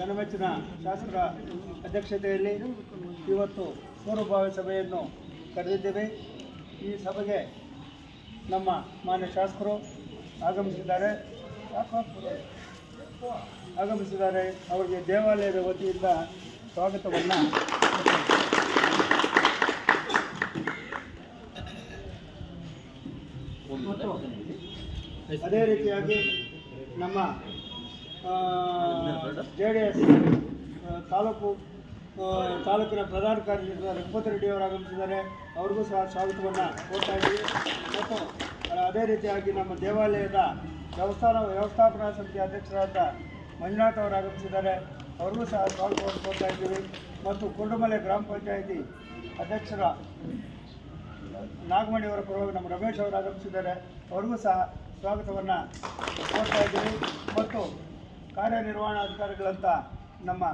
ಜನಮೆಚ್ಚಿನ ಶಾಸಕರ ಅಧ್ಯಕ್ಷತೆಯಲ್ಲಿ ಇವತ್ತು ಪೂರ್ವಭಾವಿ ಸಭೆಯನ್ನು ಕರೆದಿದ್ದೇವೆ. ಈ ಸಭೆಗೆ ನಮ್ಮ ಮಾನ್ಯ ಶಾಸಕರು ಆಗಮಿಸಿದ್ದಾರೆ. ಆಗಮಿಸಿದ್ದಾರೆ. ಅವರಿಗೆ ದೇವಾಲಯದ ವತಿಯಿಂದ ಸ್ವಾಗತವನ್ನು ಮತ್ತು ಅದೇ ರೀತಿಯಾಗಿ ನಮ್ಮ ಜೆ ಡಿ ಎಸ್ ತಾಲೂಕು ತಾಲೂಕಿನ ಪ್ರಧಾನ ಕಾರ್ಯದರ್ಶಿ ರಘುಪತಿ ರೆಡ್ಡಿ ಅವರು ಆಗಮಿಸಿದ್ದಾರೆ. ಅವ್ರಿಗೂ ಸಹ ಸ್ವಾಗತವನ್ನು ಕೋರ್ತಾ ಇದ್ದೀವಿ. ಮತ್ತು ಅದೇ ರೀತಿಯಾಗಿ ನಮ್ಮ ದೇವಾಲಯದ ದೇವಸ್ಥಾನ ವ್ಯವಸ್ಥಾಪನಾ ಸಮಿತಿ ಅಧ್ಯಕ್ಷರಾದ ಮಂಜುನಾಥ್ ಅವರು ಆಗಮಿಸಿದ್ದಾರೆ. ಅವ್ರಿಗೂ ಸಹ ಸ್ವಾಗತವನ್ನು ಕೋರ್ತಾ ಇದ್ದೀವಿ. ಮತ್ತು ಕುರುಡುಮಲೆ ಗ್ರಾಮ ಪಂಚಾಯಿತಿ ಅಧ್ಯಕ್ಷರ ನಾಗಮಣಿ ಅವರ ಪರವಾಗಿ ನಮ್ಮ ರಮೇಶ್ ಅವರು ಆಗಮಿಸಿದ್ದಾರೆ. ಅವ್ರಿಗೂ ಸಹ ಸ್ವಾಗತವನ್ನು ಕೋರ್ತಾ ಇದ್ದೀವಿ. ಮತ್ತು ಕಾರ್ಯನಿರ್ವಹಣಾಧಿಕಾರಿಗಳಂತ ನಮ್ಮ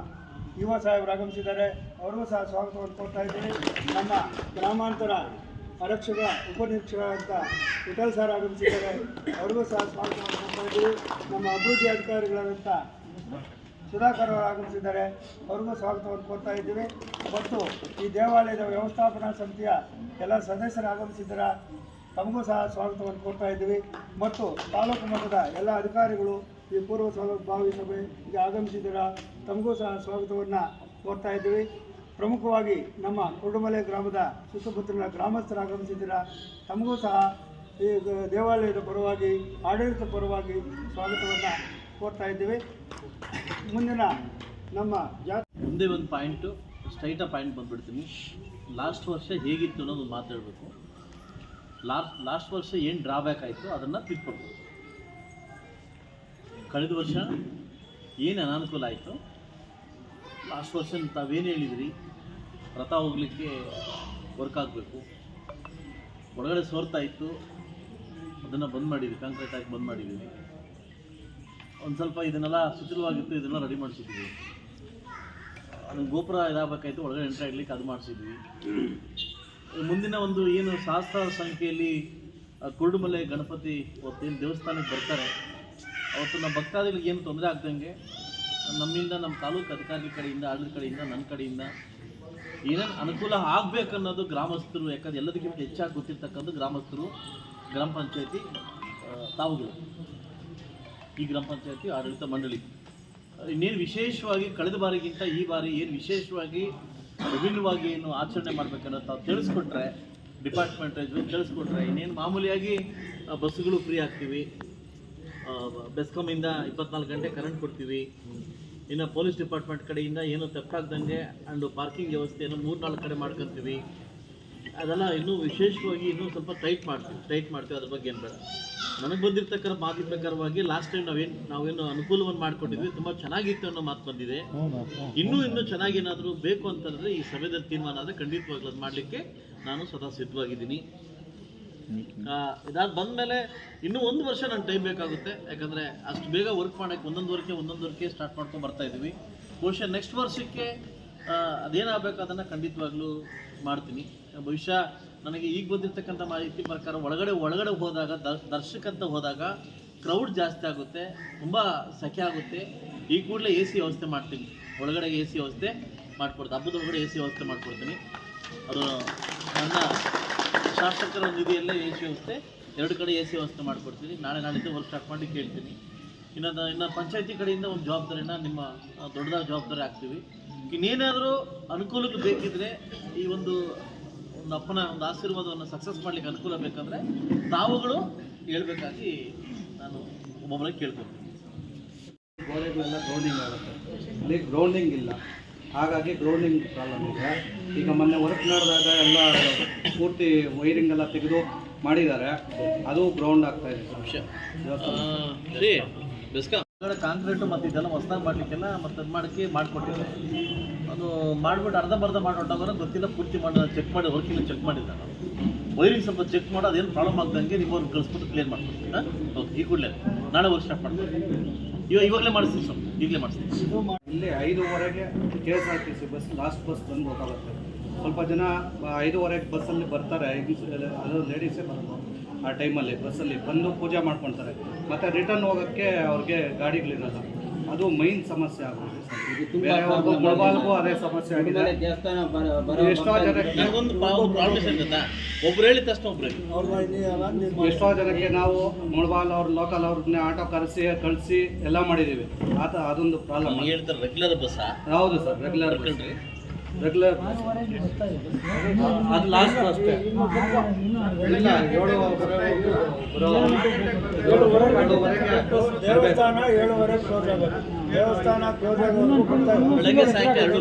ಯುವ ಸಾಹೇಬರು ಆಗಮಿಸಿದ್ದಾರೆ. ಅವ್ರಿಗೂ ಸಹ ಸ್ವಾಗತವನ್ನು ಕೊಡ್ತಾ ಇದ್ದೀವಿ ನಮ್ಮ ಗ್ರಾಮಾಂತರ ಆರಕ್ಷಕ ಅಂತ ವಿಠಲ್ ಸರ್ ಆಗಮಿಸಿದ್ದಾರೆ. ಅವ್ರಿಗೂ ಸಹ ಸ್ವಾಗತವನ್ನು ಕೊಡ್ತಾ ಇದ್ದೀವಿ ನಮ್ಮ ಅಭಿವೃದ್ಧಿ ಅಧಿಕಾರಿಗಳಾದಂಥ ಸುಧಾಕರ್ ಅವರು ಆಗಮಿಸಿದ್ದಾರೆ. ಅವ್ರಿಗೂ ಸ್ವಾಗತವನ್ನು ಕೊಡ್ತಾ ಇದ್ದೀವಿ ಮತ್ತು ಈ ದೇವಾಲಯದ ವ್ಯವಸ್ಥಾಪನಾ ಸಮಿತಿಯ ಎಲ್ಲ ಸದಸ್ಯರು ಆಗಮಿಸಿದ್ದಾರೆ. ತಮಗೂ ಸಹ ಸ್ವಾಗತವನ್ನು ಕೊಡ್ತಾ ಇದ್ದೀವಿ. ಮತ್ತು ತಾಲೂಕು ಮಟ್ಟದ ಎಲ್ಲ ಅಧಿಕಾರಿಗಳು ಈ ಪೂರ್ವ ಭಾವಿ ಸಭೆಗೆ ಆಗಮಿಸಿದರ ತಮಗೂ ಸಹ ಸ್ವಾಗತವನ್ನು ಕೋರ್ತಾ ಇದ್ದೀವಿ. ಪ್ರಮುಖವಾಗಿ ನಮ್ಮ ಕುರುಡುಮಲೆ ಗ್ರಾಮದ ಸುತ್ತಮುತ್ತಲಿನ ಗ್ರಾಮಸ್ಥರು ಆಗಮಿಸಿದ್ದೀರ ತಮಗೂ ಸಹ ಈ ದೇವಾಲಯದ ಪರವಾಗಿ ಆಡಳಿತ ಪರವಾಗಿ ಸ್ವಾಗತವನ್ನು ಕೋರ್ತಾ ಇದ್ದೀವಿ. ಮುಂದಿನ ನಮ್ಮ ಜಾತಿ ಒಂದೇ ಒಂದು ಪಾಯಿಂಟು ಸ್ಟ್ರೈಟ ಪಾಯಿಂಟ್ ಬಂದುಬಿಡ್ತೀನಿ. ಲಾಸ್ಟ್ ವರ್ಷ ಹೇಗಿತ್ತು ಅನ್ನೋದು ಮಾತಾಡಬೇಕು. ಲಾಸ್ಟ್ ಲಾಸ್ಟ್ ವರ್ಷ ಏನು ಡ್ರಾಬ್ಯಾಕ್ ಆಯಿತು ಅದನ್ನು ತಿಳ್ಕೊಡ್ಬೇಕು ಕಳೆದ ವರ್ಷ ಏನು ಅನಾನುಕೂಲ ಆಯಿತು? ಲಾಸ್ಟ್ ವರ್ಷ ತಾವೇನು ಹೇಳಿದ್ರಿ? ರಥ ಹೋಗಲಿಕ್ಕೆ ವರ್ಕ್ ಆಗಬೇಕು. ಒಳಗಡೆ ಸೋರ್ತಾ ಇತ್ತು. ಅದನ್ನು ಬಂದ್ ಮಾಡಿದ್ವಿ ಕಾಂಕ್ರೀಟ್ ಆಗಿ ಬಂದ್ ಮಾಡಿದ್ದೀವಿ ಒಂದು ಸ್ವಲ್ಪ ಇದನ್ನೆಲ್ಲ ಶಿಥಿಲವಾಗಿತ್ತು ಇದನ್ನೆಲ್ಲ ರೆಡಿ ಮಾಡಿಸಿದ್ವಿ. ಅದನ್ನು ಗೋಪುರ ಇದಾಗಬೇಕಾಯ್ತು, ಒಳಗಡೆ ಎಂಟ್ರಿ ಆಗಲಿಕ್ಕೆ ಅದು ಮಾಡಿಸಿದ್ವಿ. ಮುಂದಿನ ಒಂದು ಏನು ಸಹಸ್ರ ಸಂಖ್ಯೆಯಲ್ಲಿ ಕುರುಡುಮಲೆ ಗಣಪತಿ ಅವತ್ತೇನು ದೇವಸ್ಥಾನಕ್ಕೆ ಬರ್ತಾರೆ. ಅವತ್ತು ನಮ್ಮ ಭಕ್ತಾದಿಗಳಿಗೆ ಏನು ತೊಂದರೆ ಆಗ್ದಂಗೆ, ನಮ್ಮಿಂದ ನಮ್ಮ ತಾಲೂಕು ಅಧಿಕಾರಿ ಕಡೆಯಿಂದ, ಆಡಳಿತ ಕಡೆಯಿಂದ, ನನ್ನ ಕಡೆಯಿಂದ ಏನೇನು ಅನುಕೂಲ ಆಗಬೇಕು ಅನ್ನೋದು ಗ್ರಾಮಸ್ಥರು, ಯಾಕಂದ್ರೆ ಎಲ್ಲದಕ್ಕಿಂತ ಹೆಚ್ಚಾಗಿ ಗೊತ್ತಿರ್ತಕ್ಕಂಥ ಗ್ರಾಮಸ್ಥರು, ಗ್ರಾಮ ಪಂಚಾಯತಿ ತಾವುಗಳು. ಈ ಗ್ರಾಮ ಪಂಚಾಯತಿ ಆಡಳಿತ ಮಂಡಳಿ. ಇನ್ನೇನು ವಿಶೇಷವಾಗಿ ಕಳೆದ ಬಾರಿಗಿಂತ ಈ ಬಾರಿ ಏನು ವಿಶೇಷವಾಗಿ ವಿಭಿನ್ನವಾಗಿ ಏನು ಆಚರಣೆ ಮಾಡ್ಬೇಕನ್ನೋ ತಾವು ತಿಳಿಸ್ಕೊಟ್ರೆ ಡಿಪಾರ್ಟ್ಮೆಂಟ್ ತಿಳಿಸ್ಕೊಟ್ರೆ, ಇನ್ನೇನು ಮಾಮೂಲಿಯಾಗಿ ಬಸ್ಸುಗಳು ಫ್ರೀ ಆಗ್ತೀವಿ ಬೆಸ್ಕಾಮಿಂದ ಇಪ್ಪತ್ನಾಲ್ಕು ಗಂಟೆ ಕರೆಂಟ್ ಕೊಡ್ತೀವಿ. ಇನ್ನು ಪೊಲೀಸ್ ಡಿಪಾರ್ಟ್ಮೆಂಟ್ ಕಡೆಯಿಂದ ಏನು ತಪ್ಪಾಗ್ದಂಗೆ ಆ್ಯಂಡ್ ಪಾರ್ಕಿಂಗ್ ವ್ಯವಸ್ಥೆಯನ್ನು ಮೂರು ನಾಲ್ಕು ಕಡೆ ಮಾಡ್ಕೊತೀವಿ. ಅದೆಲ್ಲ ಇನ್ನೂ ವಿಶೇಷವಾಗಿ ಇನ್ನೂ ಸ್ವಲ್ಪ ಟೈಟ್ ಮಾಡ್ತೀವಿ ಟೈಟ್ ಮಾಡ್ತೀವಿ. ಅದ್ರ ಬಗ್ಗೆ ಏನು ಬೇಡ. ನನಗೆ ಬಂದಿರ್ತಕ್ಕಂಥ ಮಾತಿನ ಪ್ರಕಾರವಾಗಿ ಲಾಸ್ಟ್ ಟೈಮ್ ನಾವೇನು ನಾವೇನು ಅನುಕೂಲವನ್ನು ಮಾಡಿಕೊಟ್ಟಿದ್ವಿ ತುಂಬ ಚೆನ್ನಾಗಿತ್ತು ಅನ್ನೋ ಮಾತು ಬಂದಿದೆ. ಇನ್ನೂ ಇನ್ನೂ ಚೆನ್ನಾಗಿ ಏನಾದರೂ ಬೇಕು ಅಂತಂದರೆ ಈ ಸಭೆದಲ್ಲಿ ತೀರ್ಮಾನ ಆದರೆ ಖಂಡಿತವಾಗ್ಲೂ ಅದು ಮಾಡಲಿಕ್ಕೆ ನಾನು ಸದಾ ಸಿದ್ಧವಾಗಿದ್ದೀನಿ. ಇದಾದ ಬಂದಮೇಲೆ ಇನ್ನೂ ಒಂದು ವರ್ಷ ನಾನು ಟೈಮ್ ಬೇಕಾಗುತ್ತೆ. ಯಾಕಂದರೆ ಅಷ್ಟು ಬೇಗ ವರ್ಕ್ ಮಾಡೋಕ್ಕೆ ಒಂದೊಂದು ವರ್ಷಕ್ಕೆ ಒಂದೊಂದು ಸ್ಟಾರ್ಟ್ ಮಾಡ್ಕೊಂಡು ಬರ್ತಾ ಇದ್ದೀವಿ ಬಹುಶಃ ನೆಕ್ಸ್ಟ್ ವರ್ಷಕ್ಕೆ ಅದೇನಾಗಬೇಕು ಅದನ್ನು ಖಂಡಿತವಾಗ್ಲೂ ಮಾಡ್ತೀನಿ. ಬಹುಶಃ ನನಗೆ ಈಗ ಬಂದಿರತಕ್ಕಂಥ ಮಾಹಿತಿ ಪ್ರಕಾರ ಒಳಗಡೆ ಒಳಗಡೆ ಹೋದಾಗ ದರ್ಶಕ ದರ್ಶಕಂತ ಹೋದಾಗ ಕ್ರೌಡ್ ಜಾಸ್ತಿ ಆಗುತ್ತೆ, ತುಂಬ ಸಖೆ ಆಗುತ್ತೆ. ಈ ಕೂಡಲೇ ಎ ಸಿ ವ್ಯವಸ್ಥೆ ಮಾಡ್ತೀನಿ. ಒಳಗಡೆ ಎ ಸಿ ವ್ಯವಸ್ಥೆ ಮಾಡಿಕೊಡ್ತೀನಿ ಹಬ್ಬದ ಒಳಗಡೆ ಎ ಸಿ ವ್ಯವಸ್ಥೆ ಮಾಡ್ಕೊಡ್ತೀನಿ. ಅದು ನನ್ನ ಶಾಸಕರ ನಿಧಿಯಲ್ಲೇ ಎ ಸಿ ವ್ಯವಸ್ಥೆ. ಎರಡು ಕಡೆ ಎ ಸಿ ವ್ಯವಸ್ಥೆ ಮಾಡಿಕೊಡ್ತೀನಿ. ನಾಳೆ ನಾಳಿದ್ದು ವರ್ಕ್ ಸ್ಟಾರ್ಟ್ ಮಾಡಿ ಕೇಳ್ತೀನಿ. ಇನ್ನೊಂದು ಇನ್ನು ಪಂಚಾಯತಿ ಕಡೆಯಿಂದ ಒಂದು ಜವಾಬ್ದಾರಿನ ನಿಮ್ಮ ದೊಡ್ಡದಾದ ಜವಾಬ್ದಾರಿ ಆಗ್ತೀವಿ ಇನ್ನೇನಾದರೂ ಅನುಕೂಲಕ್ಕೆ ಬೇಕಿದ್ರೆ ಈ ಒಂದು ಒಂದು ಅಪ್ಪನ, ಒಂದು ಆಶೀರ್ವಾದವನ್ನು ಸಕ್ಸಸ್ ಮಾಡಲಿಕ್ಕೆ ಅನುಕೂಲ ಬೇಕಂದರೆ ತಾವುಗಳು ಹೇಳ್ಬೇಕಾಗಿ ನಾನು ಒಬ್ಬೊಬ್ಬರಿಗೆ ಕೇಳ್ಕೊತೀನಿ ಗೋಡೆಗಳೆಲ್ಲ ಗ್ರೌಂಡಿಂಗ್ ಆಗುತ್ತೆ. ಅಲ್ಲಿ ಗ್ರೌಂಡಿಂಗ್ ಇಲ್ಲ. ಹಾಗಾಗಿ ಗ್ರೌಂಡಿಂಗ್ ಪ್ರಾಬ್ಲಮ್ ಇದೆ. ಈಗ ಮೊನ್ನೆ ವರ್ಕ್ ನಡೆದಾಗ ಎಲ್ಲ ಪೂರ್ತಿ ವೈರಿಂಗ್ ಎಲ್ಲ ತೆಗೆದು ಮಾಡಿದ್ದಾರೆ. ಅದು ಗ್ರೌಂಡ್ ಆಗ್ತಾ ಇದೆ. ಕಾಂಕ್ರೀಟ್ ಸರಿ ಬೆಸ್ಕಾಂ. ಕಾಂಕ್ರೀಟು ಮತ್ತು ಇದೆಲ್ಲ ಹೊಸದಾಗಿ ಮಾಡಲಿಕ್ಕೆಲ್ಲ ಮತ್ತು ಅದು ಮಾಡೋಕ್ಕೆ ಮಾಡಿಕೊಟ್ಟಿದ್ದೆ ಅದು ಮಾಡಿಬಿಟ್ಟು ಅರ್ಧಂಬರ್ಧ ಮಾಡಿಬಿಟ್ಟಾಗ ಗೊತ್ತಿಲ್ಲ ಪೂರ್ತಿ ಮಾಡಿ ಚೆಕ್ ಮಾಡಿ ವರ್ಕಿಂಗ್ ಚೆಕ್ ಮಾಡಿದ್ದೆ ನಾನು ವೈರಿಂಗ್ ಸ್ವಲ್ಪ ಚೆಕ್ ಮಾಡಿ ಅದೇನು ಪ್ರಾಬ್ಲಮ್ ಆಗ್ದಂಗೆ ನೀವು ಅವ್ರು ಕಳಿಸ್ಬಿಟ್ಟು ಕ್ಲಿಯರ್ ಮಾಡ್ಕೊಡ್ತೀನಿ ಹಾಂ ಓಕೆ ಈ ಕೂಡಲೇ ನಾಳೆ ವರ್ಕ್ ಸ್ಟಾರ್ಟ್ ಮಾಡ್ತೀನಿ ಇವಾಗ ಇವಾಗಲೇ ಮಾಡಿಸ್ತೀನಿ ಸರ್ ಈಗಲೇ ಮಾಡಿಸ್ತೀನಿ. ಇಲ್ಲೇ ಐದೂವರೆಗೆ K S R T C bus last bus ಬಂದು ಸ್ವಲ್ಪ ಜನ ಐದುವರೆಗೆ ಬಸ್ಸಲ್ಲಿ ಬರ್ತಾರೆ. ಅದು ಲೇಡೀಸೇ ಬರೋದು ಆ ಟೈಮಲ್ಲಿ ಬಸ್ಸಲ್ಲಿ ಬಂದು ಪೂಜೆ ಮಾಡ್ಕೊಳ್ತಾರೆ ಮತ್ತು ರಿಟರ್ನ್ ಹೋಗೋಕ್ಕೆ ಅವ್ರಿಗೆ ಗಾಡಿಗಳಿರಲ್ಲ. ಅದು ಮೈನ್ ಸಮಸ್ಯೆ ಆಗುತ್ತೆ ಮುಳಬಾಲ್ಗೂ ಅದೇ ಸಮಸ್ಯೆ ಆಗಿದೆ. ಎಷ್ಟೋ ಜನಕ್ಕೆ ಒಬ್ರು ಹೇಳಿದ ತಕ್ಷಣ ಒಬ್ರು. ಎಷ್ಟೋ ಜನಕ್ಕೆ ನಾವು ಮುಳಬಾಲ್ ಅವ್ರ ಲೋಕಲ್ ಅವ್ರನ್ನೇ ಆಟೋ ಕರೆಸಿ ಕಳಿಸಿ ಎಲ್ಲ ಮಾಡಿದ್ದೀವಿ. ಆತ ಅದೊಂದು ಪ್ರಾಬ್ಲಮ್ ಹೇಳ್ತಾರೆ ರೆಗ್ಯುಲರ್ ಬಸ್ ಹೌದು ಸರ್ ರೆಗ್ಯುಲರ್ ಬರ್ಕಂಡ್ರಿ ರೆಗ್ಯುಲರ್ ಅದು ಲಾಸ್ಟ್ ಅಷ್ಟೇ. ದೇವಸ್ಥಾನ ಏಳುವರೆ ಕ್ಲೋಸ್ ಆಗೋದು ದೇವಸ್ಥಾನ ಕ್ಲೋಸ್ ಆಗೋದು ಬೆಳಗ್ಗೆ ಸಾಯಂಕಾಲ ಎರಡು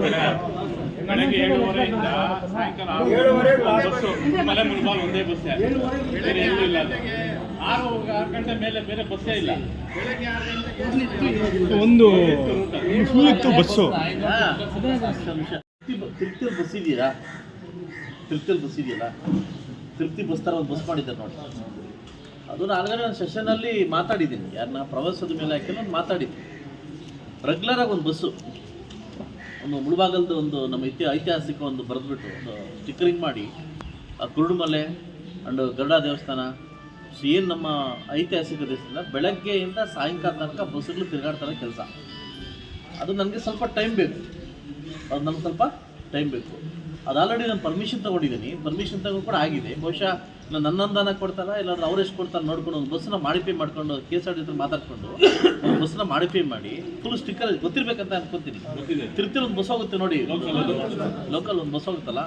ಬೆಳಗ್ಗೆ ಏಳುವರೆಯಿಂದ ಸಾಯಂಕಾಲ ಬಸ್ಸು. ಮಲೆ ಮುಲ್ಬಾಲ್ ಒಂದೇ ಬಸ್ಸೇ ಬೇರೆ ಎಲ್ಲೂ ಇಲ್ಲ. ಆರು ಆರು ಗಂಟೆ ಮೇಲೆ ಬೇರೆ ಬಸ್ಸೇ ಇಲ್ಲ. ಒಂದು ಇತ್ತು ಬಸ್ಸು ತಿರುಪ್ತಿ ಬಸ್ ಇದೆಯಾ ತಿರುಪ್ತಿ ಬಸ್ ಇದೆಯಲ್ಲ ತಿರುಪ್ತಿ ಬಸ್ ತರ ಒಂದು ಬಸ್ ಮಾಡಿದ್ದಾರೆ ನೋಡಿ. ಅದು ನಾಲ್ಕನೇ ಒಂದು ಸೆಷನಲ್ಲಿ ಮಾತಾಡಿದ್ದೀನಿ. ಯಾರನ್ನ ಪ್ರವಾಸದ ಮೇಲೆ ಹಾಕಿಲ್ಲ, ಒಂದು ರೆಗ್ಯುಲರ್ ರೆಗ್ಯುಲರಾಗಿ ಒಂದು ಬಸ್ಸು ಒಂದು ಮುಳುಬಾಗಲ್ದು ಒಂದು ನಮ್ಮ ಇತಿ ಐತಿಹಾಸಿಕ ಒಂದು ಬರೆದ್ಬಿಟ್ಟು ಒಂದು ಸ್ಟಿಕ್ಕರಿಂಗ್ ಮಾಡಿ, ಆ ಕುರುಡುಮಲೆ ಅಂಡ್ ಗರುಡ ದೇವಸ್ಥಾನ. ಸೊ ಏನು ನಮ್ಮ ಐತಿಹಾಸಿಕ ದೇವಸ್ಥಾನ ಬೆಳಗ್ಗೆಯಿಂದ ಸಾಯಂಕಾಲ ತನಕ ಬಸ್ಸುಗಳು ತಿರುಗಾಡ್ತಾರೆ ಕೆಲಸ. ಅದು ನನಗೆ ಸ್ವಲ್ಪ ಟೈಮ್ ಬೇಕು. ಅದು ನಮ್ಗೆ ಸ್ವಲ್ಪ ಟೈಮ್ ಬೇಕು. ಅದು ಆಲ್ರೆಡಿ ನಾನು ಪರ್ಮಿಷನ್ ತೊಗೊಂಡಿದ್ದೀನಿ ಪರ್ಮಿಷನ್ ತಗೊಂಡು ಕೂಡ ಆಗಿದೆ. ಬಹುಶಃ ನಾನು ನನ್ನ ಅನುದಾನ ಕೊಡ್ತಾರ ಇಲ್ಲಾಂದ್ರೆ ಅವ್ರು ಎಷ್ಟು ಕೊಡ್ತಾರೆ ನೋಡ್ಕೊಂಡು ಒಂದು ಬಸ್ಸನ್ನ ಮಾಡಿಫೈ ಮಾಡ್ಕೊಂಡು ಕೆ ಎಸ್ ಆರ್ ಟಿ ಹತ್ರ ಮಾತಾಡ್ಕೊಂಡು ಒಂದು ಬಸ್ಸನ್ನ ಮಾಡಿಫೈ ಮಾಡಿ ಫುಲ್ ಸ್ಟಿಕ್ಕರ್ ಗೊತ್ತಿರ್ಬೇಕಂತ ಅನ್ಕೊತೀನಿ. ತಿರ್ತಿರ್ ಒಂದು ಬಸ್ ಹೋಗುತ್ತೆ ನೋಡಿ. ಲೋಕಲ್ ಒಂದು ಬಸ್. ಹೋಗುತ್ತಲ್ಲ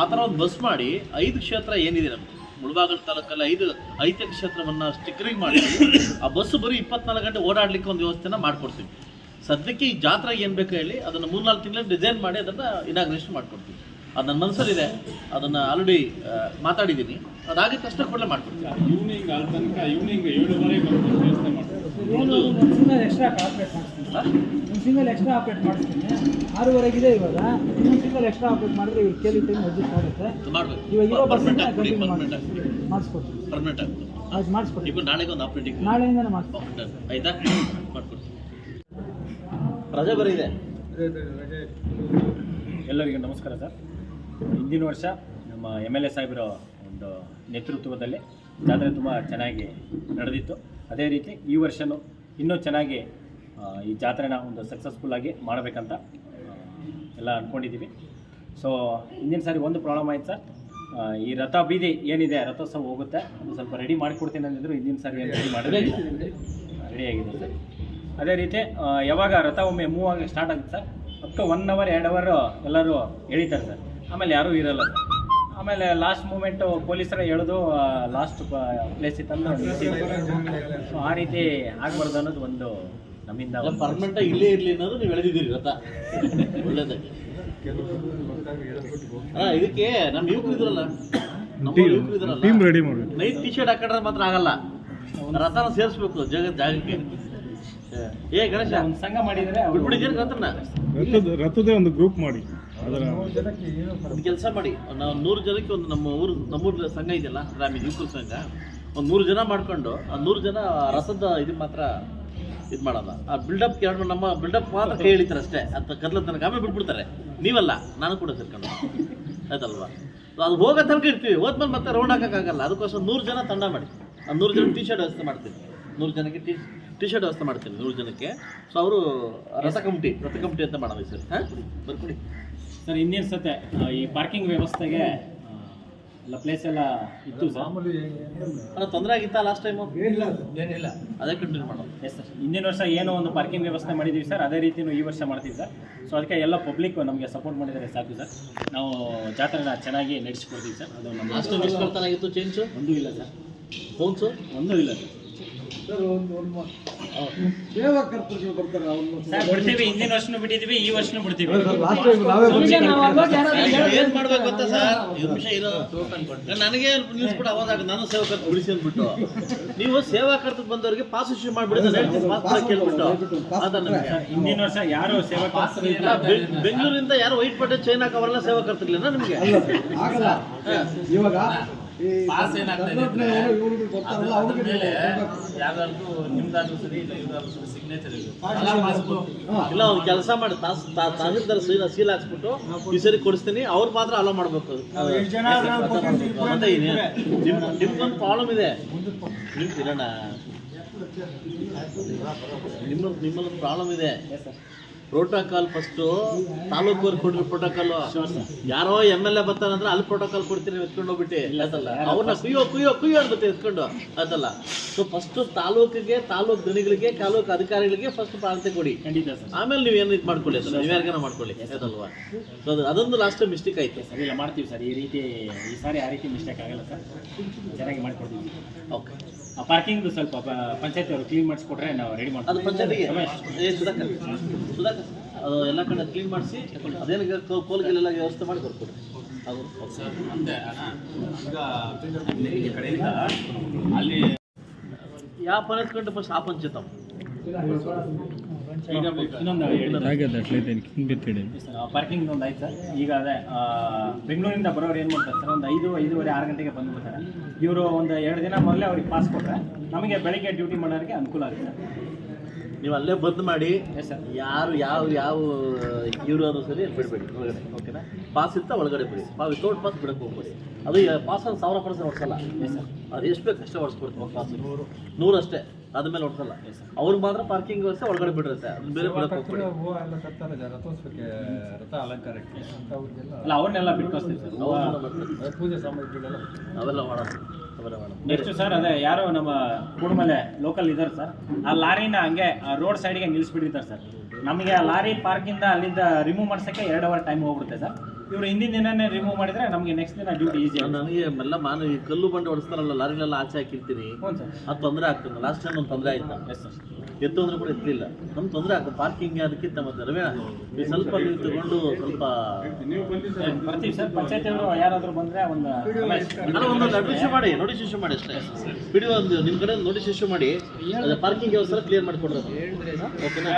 ಆ ಥರ ಒಂದು ಬಸ್ ಮಾಡಿ ಐದು ಕ್ಷೇತ್ರ ಏನಿದೆ ನಮ್ಗೆ ಮುಳಬಾಗಲ್ ತಾಲೂಕಲ್ಲಿ ಐದು ಐತಿಹಾಸಿಕ ಕ್ಷೇತ್ರವನ್ನು ಸ್ಟಿಕ್ಕರಿಂಗ್ ಮಾಡಿ ಆ ಬಸ್ಸು ಬರೀ ಇಪ್ಪತ್ನಾಲ್ಕು ಗಂಟೆ ಓಡಾಡ್ಲಿಕ್ಕೆ ಒಂದು ವ್ಯವಸ್ಥೆನ ಮಾಡ್ಕೊಡ್ತೀವಿ. ಸದ್ಯಕ್ಕೆ ಈ ಜಾತ್ರೆ ಏನು ಬೇಕು ಹೇಳಿ ಅದನ್ನು ಮೂರ್ನಾಲ್ಕು ತಿಂಗಳಲ್ಲಿ ಡಿಸೈನ್ ಮಾಡಿ ಅದನ್ನು ಇನಾಗ್ರೇಷನ್ ಮಾಡ್ಕೊಡ್ತೀವಿ. ಅದು ನನ್ನ ಮನಸ್ಸಲ್ಲಿದೆ ಅದನ್ನು ಆಲ್ರೆಡಿ ಮಾತಾಡಿದ್ದೀನಿ ಅದಾಗಿದ ಕಷ್ಟ ಕೂಡಲೇ ಮಾಡ್ಕೊಡ್ತೀನಿ ಈವ್ನಿಂಗ್ ಅಲ್ಲಿ ತನಕ ಈವ್ನಿಂಗ್ ಏಳುವರೆಗೆ ವ್ಯವಸ್ಥೆ ಮಾಡ್ತೀನಿ ಎಕ್ಸ್ಟ್ರಾ ಆಪ್ರೇಟ್ ಮಾಡ್ತೀನಿ ಒಂದು ಸಿಂಗಲ್ ಎಕ್ಸ್ಟ್ರಾ ಆಪ್ರೇಟ್ ಮಾಡಿಸ್ತೀನಿ. ಆರೂವರೆಗಿದೆ ಇವಾಗ. ಇನ್ನೊಂದು ಸಿಂಗಲ್ ಎಕ್ಸ್ಟ್ರಾ ಆಪ್ರೇಟ್ ಮಾಡಿದ್ರೆ ಇವ್ರು ಕೇಳಿ ಟೈಮ್ ಅಡ್ಜಸ್ಟ್ ಆಗುತ್ತೆ ಮಾಡಬೇಕು. ಇವಾಗ ಇರೋ ಆಗ್ಬಿಡಿ ಮಾಡಿಸ್ಕೊಡ್ತೀನಿ. ಪರ್ಮನೆಂಟ್ ಆಗ್ಬಿಡಿ. ಅದು ಮಾಡಿಸ್ಕೊಡ್ತೀನಿ. ನಾಳೆಗೆ ಒಂದು ಆಪ್ರೇಟಿಂಗ್ ನಾಳೆಯಿಂದನೇ ಮಾಡಿಸ್ಕೊಡ್ತೀನಿ. ಆಯ್ತಾ? ಮಾಡ್ಕೊಡ್ತೀನಿ. ರಜೆ ಬರೀದೆ. ಎಲ್ಲರಿಗೂ ನಮಸ್ಕಾರ ಸರ್. ಹಿಂದಿನ ವರ್ಷ ನಮ್ಮ ಎಂ ಎಲ್ ಎ ಸಾಹೇಬರ ಒಂದು ನೇತೃತ್ವದಲ್ಲಿ ಜಾತ್ರೆ ತುಂಬ ಚೆನ್ನಾಗಿ ನಡೆದಿತ್ತು. ಅದೇ ರೀತಿ ಈ ವರ್ಷವೂ ಇನ್ನೂ ಚೆನ್ನಾಗಿ ಈ ಜಾತ್ರೆನ ಒಂದು ಸಕ್ಸಸ್ಫುಲ್ಲಾಗಿ ಮಾಡಬೇಕಂತ ಎಲ್ಲ ಅಂದ್ಕೊಂಡಿದ್ದೀವಿ ಸೊ ಹಿಂದಿನ ಸಾರಿ ಒಂದು ಪ್ರಾಬ್ಲಮ್ ಆಯ್ತು ಸರ್. ಈ ರಥ ಬೀದಿ ಏನಿದೆ ರಥೋತ್ಸವ ಹೋಗುತ್ತೆ ಅದು ಸ್ವಲ್ಪ ರೆಡಿ ಮಾಡಿಕೊಡ್ತೀನಿ ಅಂದಿದ್ರು ಹಿಂದಿನ ಸಾರಿ ಏನು ರೆಡಿ ಮಾಡಿದ್ರೆ ರೆಡಿಯಾಗಿದೆ ಸರ್. ಅದೇ ರೀತಿ ಯಾವಾಗ ರಥ ಒಮ್ಮೆ ಮೂವ್ ಆಗಿ ಸ್ಟಾರ್ಟ್ ಆಗುತ್ತೆ sir? Up to one hour ಎರಡು ಅವರ್ ಎಲ್ಲರೂ ಎಳಿತಾರೆ ಸರ್. ಆಮೇಲೆ ಯಾರೂ ಇರಲ್ಲ ಸರ್. ಆಮೇಲೆ ಲಾಸ್ಟ್ ಮೂಮೆಂಟು ಪೊಲೀಸರ ಎಳೆದು ಲಾಸ್ಟ್ ಪ್ಲೇಸ್ ಇತ್ತು ಸೊ ಆ ರೀತಿ ಆಗಬಾರ್ದು ಅನ್ನೋದು ಒಂದು ನಮ್ಮಿಂದ ಪರ್ಮನೆಂಟ್ ಇಲ್ಲೇ ಇರಲಿ ಅನ್ನೋದು ನೀವು ಎಳೆದಿದ್ದೀರಿ ರಥ. ಒಳ್ಳೇದಾಗಿ ಹಾ ಇದಕ್ಕೆ ನಮ್ಮ ಯುವಕರು ಇದ್ರಲ್ಲ ನಮ್ಮ ಯುವಕರು ಇದ್ರಲ್ಲ ಟೀಮ್ ರೆಡಿ ಮಾಡಬೇಕು. ನೈಟ್ ಟಿ ಶರ್ಟ್ ಹಾಕೊಂಡ್ರೆ ಮಾತ್ರ ಆಗಲ್ಲ. ರಥನ ಸೇರಿಸ್ಬೇಕು ಜಗ ಜಾಗಕ್ಕೆ. ಏ ಗಣೇಶ ಒಂದು ಸಂಘ ಮಾಡಿದರೆ ರಥನ ರಥದ ರಥದೇ ಒಂದು ಗ್ರೂಪ್ ಮಾಡಿ. ಅದರ ಒಂದು ಕೆಲಸ ಮಾಡಿ. ನಾವು ನೂರು ಜನಕ್ಕೆ ಒಂದು ನಮ್ಮ ಊರು ನಮ್ಮೂರ ಸಂಘ ಇದೆಯಲ್ಲ ಗ್ರಾಮೀಣ ಯುವಕರ ಸಂಘ. ಒಂದು ನೂರು ಜನ ಮಾಡ್ಕೊಂಡು ಆ ನೂರು ಜನ ರಸದ ಇದು ಮಾತ್ರ ಇದು ಮಾಡಲ್ಲ ಆ ಬಿಲ್ಡಪ್ ಎರಡು ನಮ್ಮ ಬಿಲ್ಡಪ್ ಮಾತ್ರ ಕೈ ಎಳಿತಾರೆ ಅಷ್ಟೇ. ಅಂತ ಕದ್ಲ ತನಕ ಆಮೇಲೆ ಬಿಟ್ಬಿಡ್ತಾರೆ. ನೀವಲ್ಲ ನಾನು ಕೂಡ ಸೇರ್ಕೊಂಡು. ಆಯ್ತಲ್ವಾ? ಅದು ಹೋಗೋ ತನಕ ಇರ್ತೀವಿ. ಹೋದ್ಮೇಲೆ ಮತ್ತೆ ರೌಂಡ್ ಹಾಕೋಕ್ಕಾಗಲ್ಲ. ಅದಕ್ಕೋಸ್ಕರ ನೂರು ಜನ ತಂಡ ಮಾಡಿ. ಆ ನೂರು ಜನ ಟಿ ಶರ್ಟ್ ವ್ಯವಸ್ಥೆ ಮಾಡ್ತೀನಿ ನೂರು ಜನಕ್ಕೆ ಟಿ ಟಿ ಶರ್ಟ್ ವ್ಯವಸ್ಥೆ ಮಾಡ್ತೀನಿ ನೂರು ಜನಕ್ಕೆ. ಸೊ ಅವರು ರಥ ಕಮಿಟಿ ರಥ ಕಮಿಟಿ ಅಂತ ಮಾಡೋದು ಸರ್. ಹಾಂ? ಬರ್ಕೊಡಿ. ಸರ್ ಇನ್ನೇನು ಸತೆ ಈ ಪಾರ್ಕಿಂಗ್ ವ್ಯವಸ್ಥೆಗೆ ಎಲ್ಲ ಪ್ಲೇಸ್ ಎಲ್ಲ ಇತ್ತು ಸರ್? ಅಲ್ಲ ತೊಂದರೆ ಆಗಿತ್ತಾ ಲಾಸ್ಟ್ ಟೈಮು ಏನಿಲ್ಲ ಅದೇ ಕಂಟಿನ್ಯೂ ಮಾಡೋದು. ಎಸ್ ಸರ್ ಹಿಂದಿನ ವರ್ಷ ಏನೋ ಒಂದು ಪಾರ್ಕಿಂಗ್ ವ್ಯವಸ್ಥೆ ಮಾಡಿದ್ದೀವಿ ಸರ್. ಅದೇ ರೀತಿಯೂ ಈ ವರ್ಷ ಮಾಡ್ತೀವಿ ಸರ್. ಸೊ ಅದಕ್ಕೆ ಎಲ್ಲ ಪಬ್ಲಿಕ್ ನಮಗೆ ಸಪೋರ್ಟ್ ಮಾಡಿದರೆ ಸಾಕು ಸರ್. ನಾವು ಜಾತ್ರೆನ ಚೆನ್ನಾಗಿ ನಡೆಸ್ಕೊಡ್ತೀವಿ ಸರ್. ಅದು ನಮ್ಮ ಅಷ್ಟು ಬರ್ತಾನಾಗಿತ್ತು ಚೇಂಜು ಒಂದೂ ಇಲ್ಲ ಸರ್. ಫೋನ್ಸು ಒಂದೂ ಇಲ್ಲ ಸರ್. ಸರ್ ಬಿಡ್ತೀವಿ ಹಿಂದಿನ ವರ್ಷನೂ ಈ ವರ್ಷನೂ ಬಿಡ್ತೀವಿ. ಏನ್ ಮಾಡ್ಬೇಕು ಗೊತ್ತಾ ಸರ್? ನನಗೆ ನಿಲ್ಸ್ಬಿಟ್ಟು ಅವಾಗ ನಾನು ಸೇವಕರ್ತ ಬಿಡಿಸಿ ಅಂದ್ಬಿಟ್ಟು. ನೀವು ಸೇವಾಕರ್ತ ಬಂದವರಿಗೆ ಪಾಸ್ ಇಶ್ಯೂ ಮಾಡ್ಬಿಡಿ ಕೇಳ್ಬಿಟ್ಟು. ಹಿಂದಿನ ವರ್ಷ ಯಾರು ಸೇವಾ ಬೆಂಗಳೂರಿಂದ ಯಾರು ವೈಟ್ ಬಟ್ಟೆ ಚೈನ್ ಹಾಕವರೆಲ್ಲ ಸೇವಾಕರ್ತಿರ್ಲಿಲ್ಲ ನಿಮಗೆ? ಆಗಲ್ಲ. ಇವಾಗ ಪಾಸ್ ಏನಾಗ್ತದೆ ಅಂದ್ರೆ, ಮೇಲೆ ಯಾವ್ದಾದ್ರು ನಿಮ್ದಾದ್ರೂ ಸರಿ ಇಲ್ಲ ಸರಿ ಸಿಗ್ನೇಚರ್ ಇಲ್ಲ. ಒಂದು ಕೆಲಸ ಮಾಡಿ ತಾಸ್ ತಹಸೀಲ್ದಾರ್ ಸೀಲ್ ಸೀಲ್ ಹಾಕ್ಸ್ಬಿಟ್ಟು ಈ ಸರಿ ಕೊಡಿಸ್ತೀನಿ ಅವ್ರು ಮಾತ್ರ ಅಲೋ ಮಾಡ್ಬೇಕು. ನಿಮ್ಗೊಂದು ಪ್ರಾಬ್ಲಮ್ ಇದೆ. ಇರೋಣ. ನಿಮ್ಮ ನಿಮ್ಮಲ್ಲಿ ಪ್ರಾಬ್ಲಮ್ ಇದೆ. ಪ್ರೋಟೋಕಾಲ್ ಫಸ್ಟು ತಾಲೂಕು ಕೊಡ್ರಿ ಪ್ರೋಟೋಕಾಲ್ ಯಾರೋ ಎಂ ಎಲ್ ಎ ಬರ್ತಾರಂದ್ರೆ ಅಲ್ಲಿ ಪ್ರೋಟೋಕಾಲ್ ಕೊಡ್ತೀನಿ ಎತ್ಕೊಂಡು ಹೋಗ್ಬಿಟ್ಟು. ಅವ್ರನ್ನ ಕುಯ್ಯೋ ಕುಯ್ಯೋ ಕುಯ್ಯೋ ಅಂತ ಎತ್ಕೊಂಡು. ಅದಲ್ಲ. ಸೊ ಫಸ್ಟ್ ತಾಲೂಕಿಗೆ ತಾಲೂಕು ದಣಿಗಳಿಗೆ ತಾಲೂಕು ಅಧಿಕಾರಿಗಳಿಗೆ ಫಸ್ಟ್ ಪ್ರಾಂತ್ಯ ಕೊಡಿ. ಆಮೇಲೆ ನೀವು ಏನು ಇದು ಮಾಡ್ಕೊಳ್ಳಿ ಸರ್ ನೀವು ಮಾಡ್ಕೊಳ್ಳಿ? ಅದಲ್ವಾ? ಸೊ ಅದು ಅದೊಂದು ಲಾಸ್ಟ್ ಮಿಸ್ಟೇಕ್ ಆಯ್ತು. ಸರ್ ಇಲ್ಲ ಮಾಡ್ತೀವಿ ಸರ್. ಈ ರೀತಿ ಈ ಸಾರಿ ಆ ರೀತಿ ಮಿಸ್ಟೇಕ್ ಆಗಲ್ಲ ಸರ್. ಚೆನ್ನಾಗಿ ಮಾಡ್ಕೊಡ್ತೀವಿ. ಓಕೆ ಪಾರ್ಕಿಂಗ್ ಸ್ವಲ್ಪ ಪಂಚಾಯತ್ ಅವರು ಕ್ಲೀನ್ ಮಾಡಿಸ್ಕೊಟ್ರೆ ನಾವು ರೆಡಿ ಅದು ಮಾಡ್ತೀವಿ ಪಂಚಾಯತಿಗೆ? ರಮೇಶ್ ಏ ಸುಧಾಕರ್. ಸುಧಾಕರ್ ಅದು ಎಲ್ಲ ಕಡೆ ಕ್ಲೀನ್ ಮಾಡಿಸಿ ಅದೇನು ಕೋಲ್ಗೆಲ್ಲ ವ್ಯವಸ್ಥೆ ಮಾಡಿ ಕೊಡ್ಕೊಡಿ ಅದು. ಅಂತೆ ಅಣ್ಣ. ಈಗ ಈ ಕಡೆಯಿಂದ ಅಲ್ಲಿ ಯಾವ ಪಂಚಾಯತ್ ಫಸ್ಟ್ ಆ ಪಂಚಾಯತ್ ಇನ್ನೊಂದು ಪಾರ್ಕಿಂಗ್ ಒಂದು ಆಯ್ತು ಸರ್. ಈಗ ಅದೇ ಬೆಂಗಳೂರಿಂದ ಬರೋರು ಏನು ಮಾಡ್ತಾರೆ ಸರ್? ಒಂದು ಐದು ಐದೂವರೆ ಆರು ಗಂಟೆಗೆ ಬಂದ್ಬಿಡ್ತಾರೆ. ಇವರು ಒಂದು ಎರಡು ದಿನ ಮೊದಲೇ ಅವ್ರಿಗೆ ಪಾಸ್ ಕೊಟ್ಟರೆ ನಮಗೆ ಬೆಳಿಗ್ಗೆ ಡ್ಯೂಟಿ ಮಾಡೋರಿಗೆ ಅನುಕೂಲ ಆಗುತ್ತೆ ನೀವು ಅಲ್ಲೇ ಬಂದ್ ಮಾಡಿ ಎಸ್ ಸರ್ ಯಾರು ಯಾವ ಯಾವ ಇವರು ಅನ್ನೋ ಸರಿ ಬಿಡಬೇಡಿ ಒಳಗಡೆ ಓಕೆನಾ ಪಾಸ್ ಇರ್ತಾ ಒಳಗಡೆ ಬಿಡಿ. ಪಾ ವಿತೌಟ್ ಪಾಸ್ ಬಿಡಕ್ಕೆ ಹೋಗ್ಬೇಡಿ. ಅದು ಪಾಸ್ ಅಲ್ಲಿ ಸಾವಿರ ಪರ್ಸೆಂಟ್ ಹೊಡ್ಸಲ್ಲ. ಎಸ್ ಸರ್ ಅದು ಎಷ್ಟು ಬೇಕು ಅಷ್ಟೇ ಹೊಡ್ಸ್ಕೊಡ್ತೀವಿ ಪಾಸ್. ನೂರು ಅಷ್ಟೇ ಅದ್ಮೇಲೆ ಹೊಡ್ಸಲ್ಲ. ಅವ್ರಿಗೆ ಮಾತ್ರ ಪಾರ್ಕಿಂಗ್ ವ್ಯವಸ್ಥೆ ಒಳಗಡೆ ಬಿಡಿರುತ್ತೆ ಅದು ಬೇರೆ ಬಿಡಕ್ಕೆ ಹೋಗ್ಬೇಡಿ. ಅಲ್ಲ ಅವ್ರನ್ನೆಲ್ಲ ಬಿಟ್ಟು ಕಳಿಸ್ತೀವಿ ಸರ್ ಅವ್ರನ್ನ ಬರ್ತಾರೆ. ಅವೆಲ್ಲ ಮಾಡೋಣ ಅವೆಲ್ಲ ಮಾಡೋಣ. ನೆಕ್ಸ್ಟ್ ಸರ್ ಅದೇ ಯಾರೋ ನಮ್ಮ ಕೂಡಮಲೆ ಲೋಕಲ್ ಇದ್ದಾರೆ ಸರ್. ಆ ಲಾರಿನ ಹಂಗೆ ರೋಡ್ ಸೈಡ್ಗೆ ನಿಲ್ಲಿಸ್ಬಿಟ್ಟಿರ್ತಾರೆ ಸರ್. ನಮಗೆ ಆ ಲಾರಿ ಪಾರ್ಕಿಂದ ಅಲ್ಲಿಂದ ರಿಮೂವ್ ಮಾಡ್ಸೋಕ್ಕೆ ಎರಡು ಅವರ್ ಟೈಮ್ ಹೋಗ್ಬಿಡುತ್ತೆ ಸರ್. ಇವರು ಹಿಂದಿನ ದಿನನೇ ರಿಮೂವ್ ಮಾಡಿದ್ರೆ ನಮಗೆ ನೆಕ್ಸ್ಟ್ ದಿನ ಡ್ಯೂಟಿ ಈಸಿ ನನಗೆ ಎಲ್ಲ ಮಾನ ಈ ಕಲ್ಲು ಬಂಡೆ ಹೊಡಿಸ್ತಾರಲ್ಲ ಲಾರಿಲೆಲ್ಲ ಆಚೆ ಸರ್. ಅದು ತೊಂದರೆ ಆಗ್ತದೆ. ಲಾಸ್ಟ್ ಟೈಮ್ ಒಂದು ತೊಂದರೆ ಆಯ್ತು? Yes sir. ಎತ್ತು ಅಂದ್ರೆ ಕೂಡ ಎತ್ತಲಿಲ್ಲ ನಮ್ಗೆ ತೊಂದರೆ ಆಗ್ತದೆ. ಪಾರ್ಕಿಂಗ್ ಅದಕ್ಕಿಂತ ಮತ್ತೆ ನೀವು ಸ್ವಲ್ಪ ನೀವು ತಗೊಂಡು ಸ್ವಲ್ಪ ಬರ್ತೀವಿ ಸರ್. ಪಂಚಾಯತ್ ಅವರು ಯಾರಾದರೂ ಬಂದರೆ ಒಂದು ರಮೇಶ್, ಅಲ್ಲ ಒಂದು ನೋಟಿಸ್ ಮಾಡಿ ನೋಟಿಸ್ ಇಶ್ಯೂ ಮಾಡಿ ಅಷ್ಟೇ. ಬಿಡಿ ಒಂದು ನಿಮ್ಮ ಕಡೆ ನೋಟಿಸ್ ಇಶ್ಯೂ ಮಾಡಿ ಪಾರ್ಕಿಂಗ್ ವ್ಯವಸ್ಥೆ ಕ್ಲಿಯರ್ ಮಾಡಿಕೊಡ್ರಿ ಓಕೆನಾ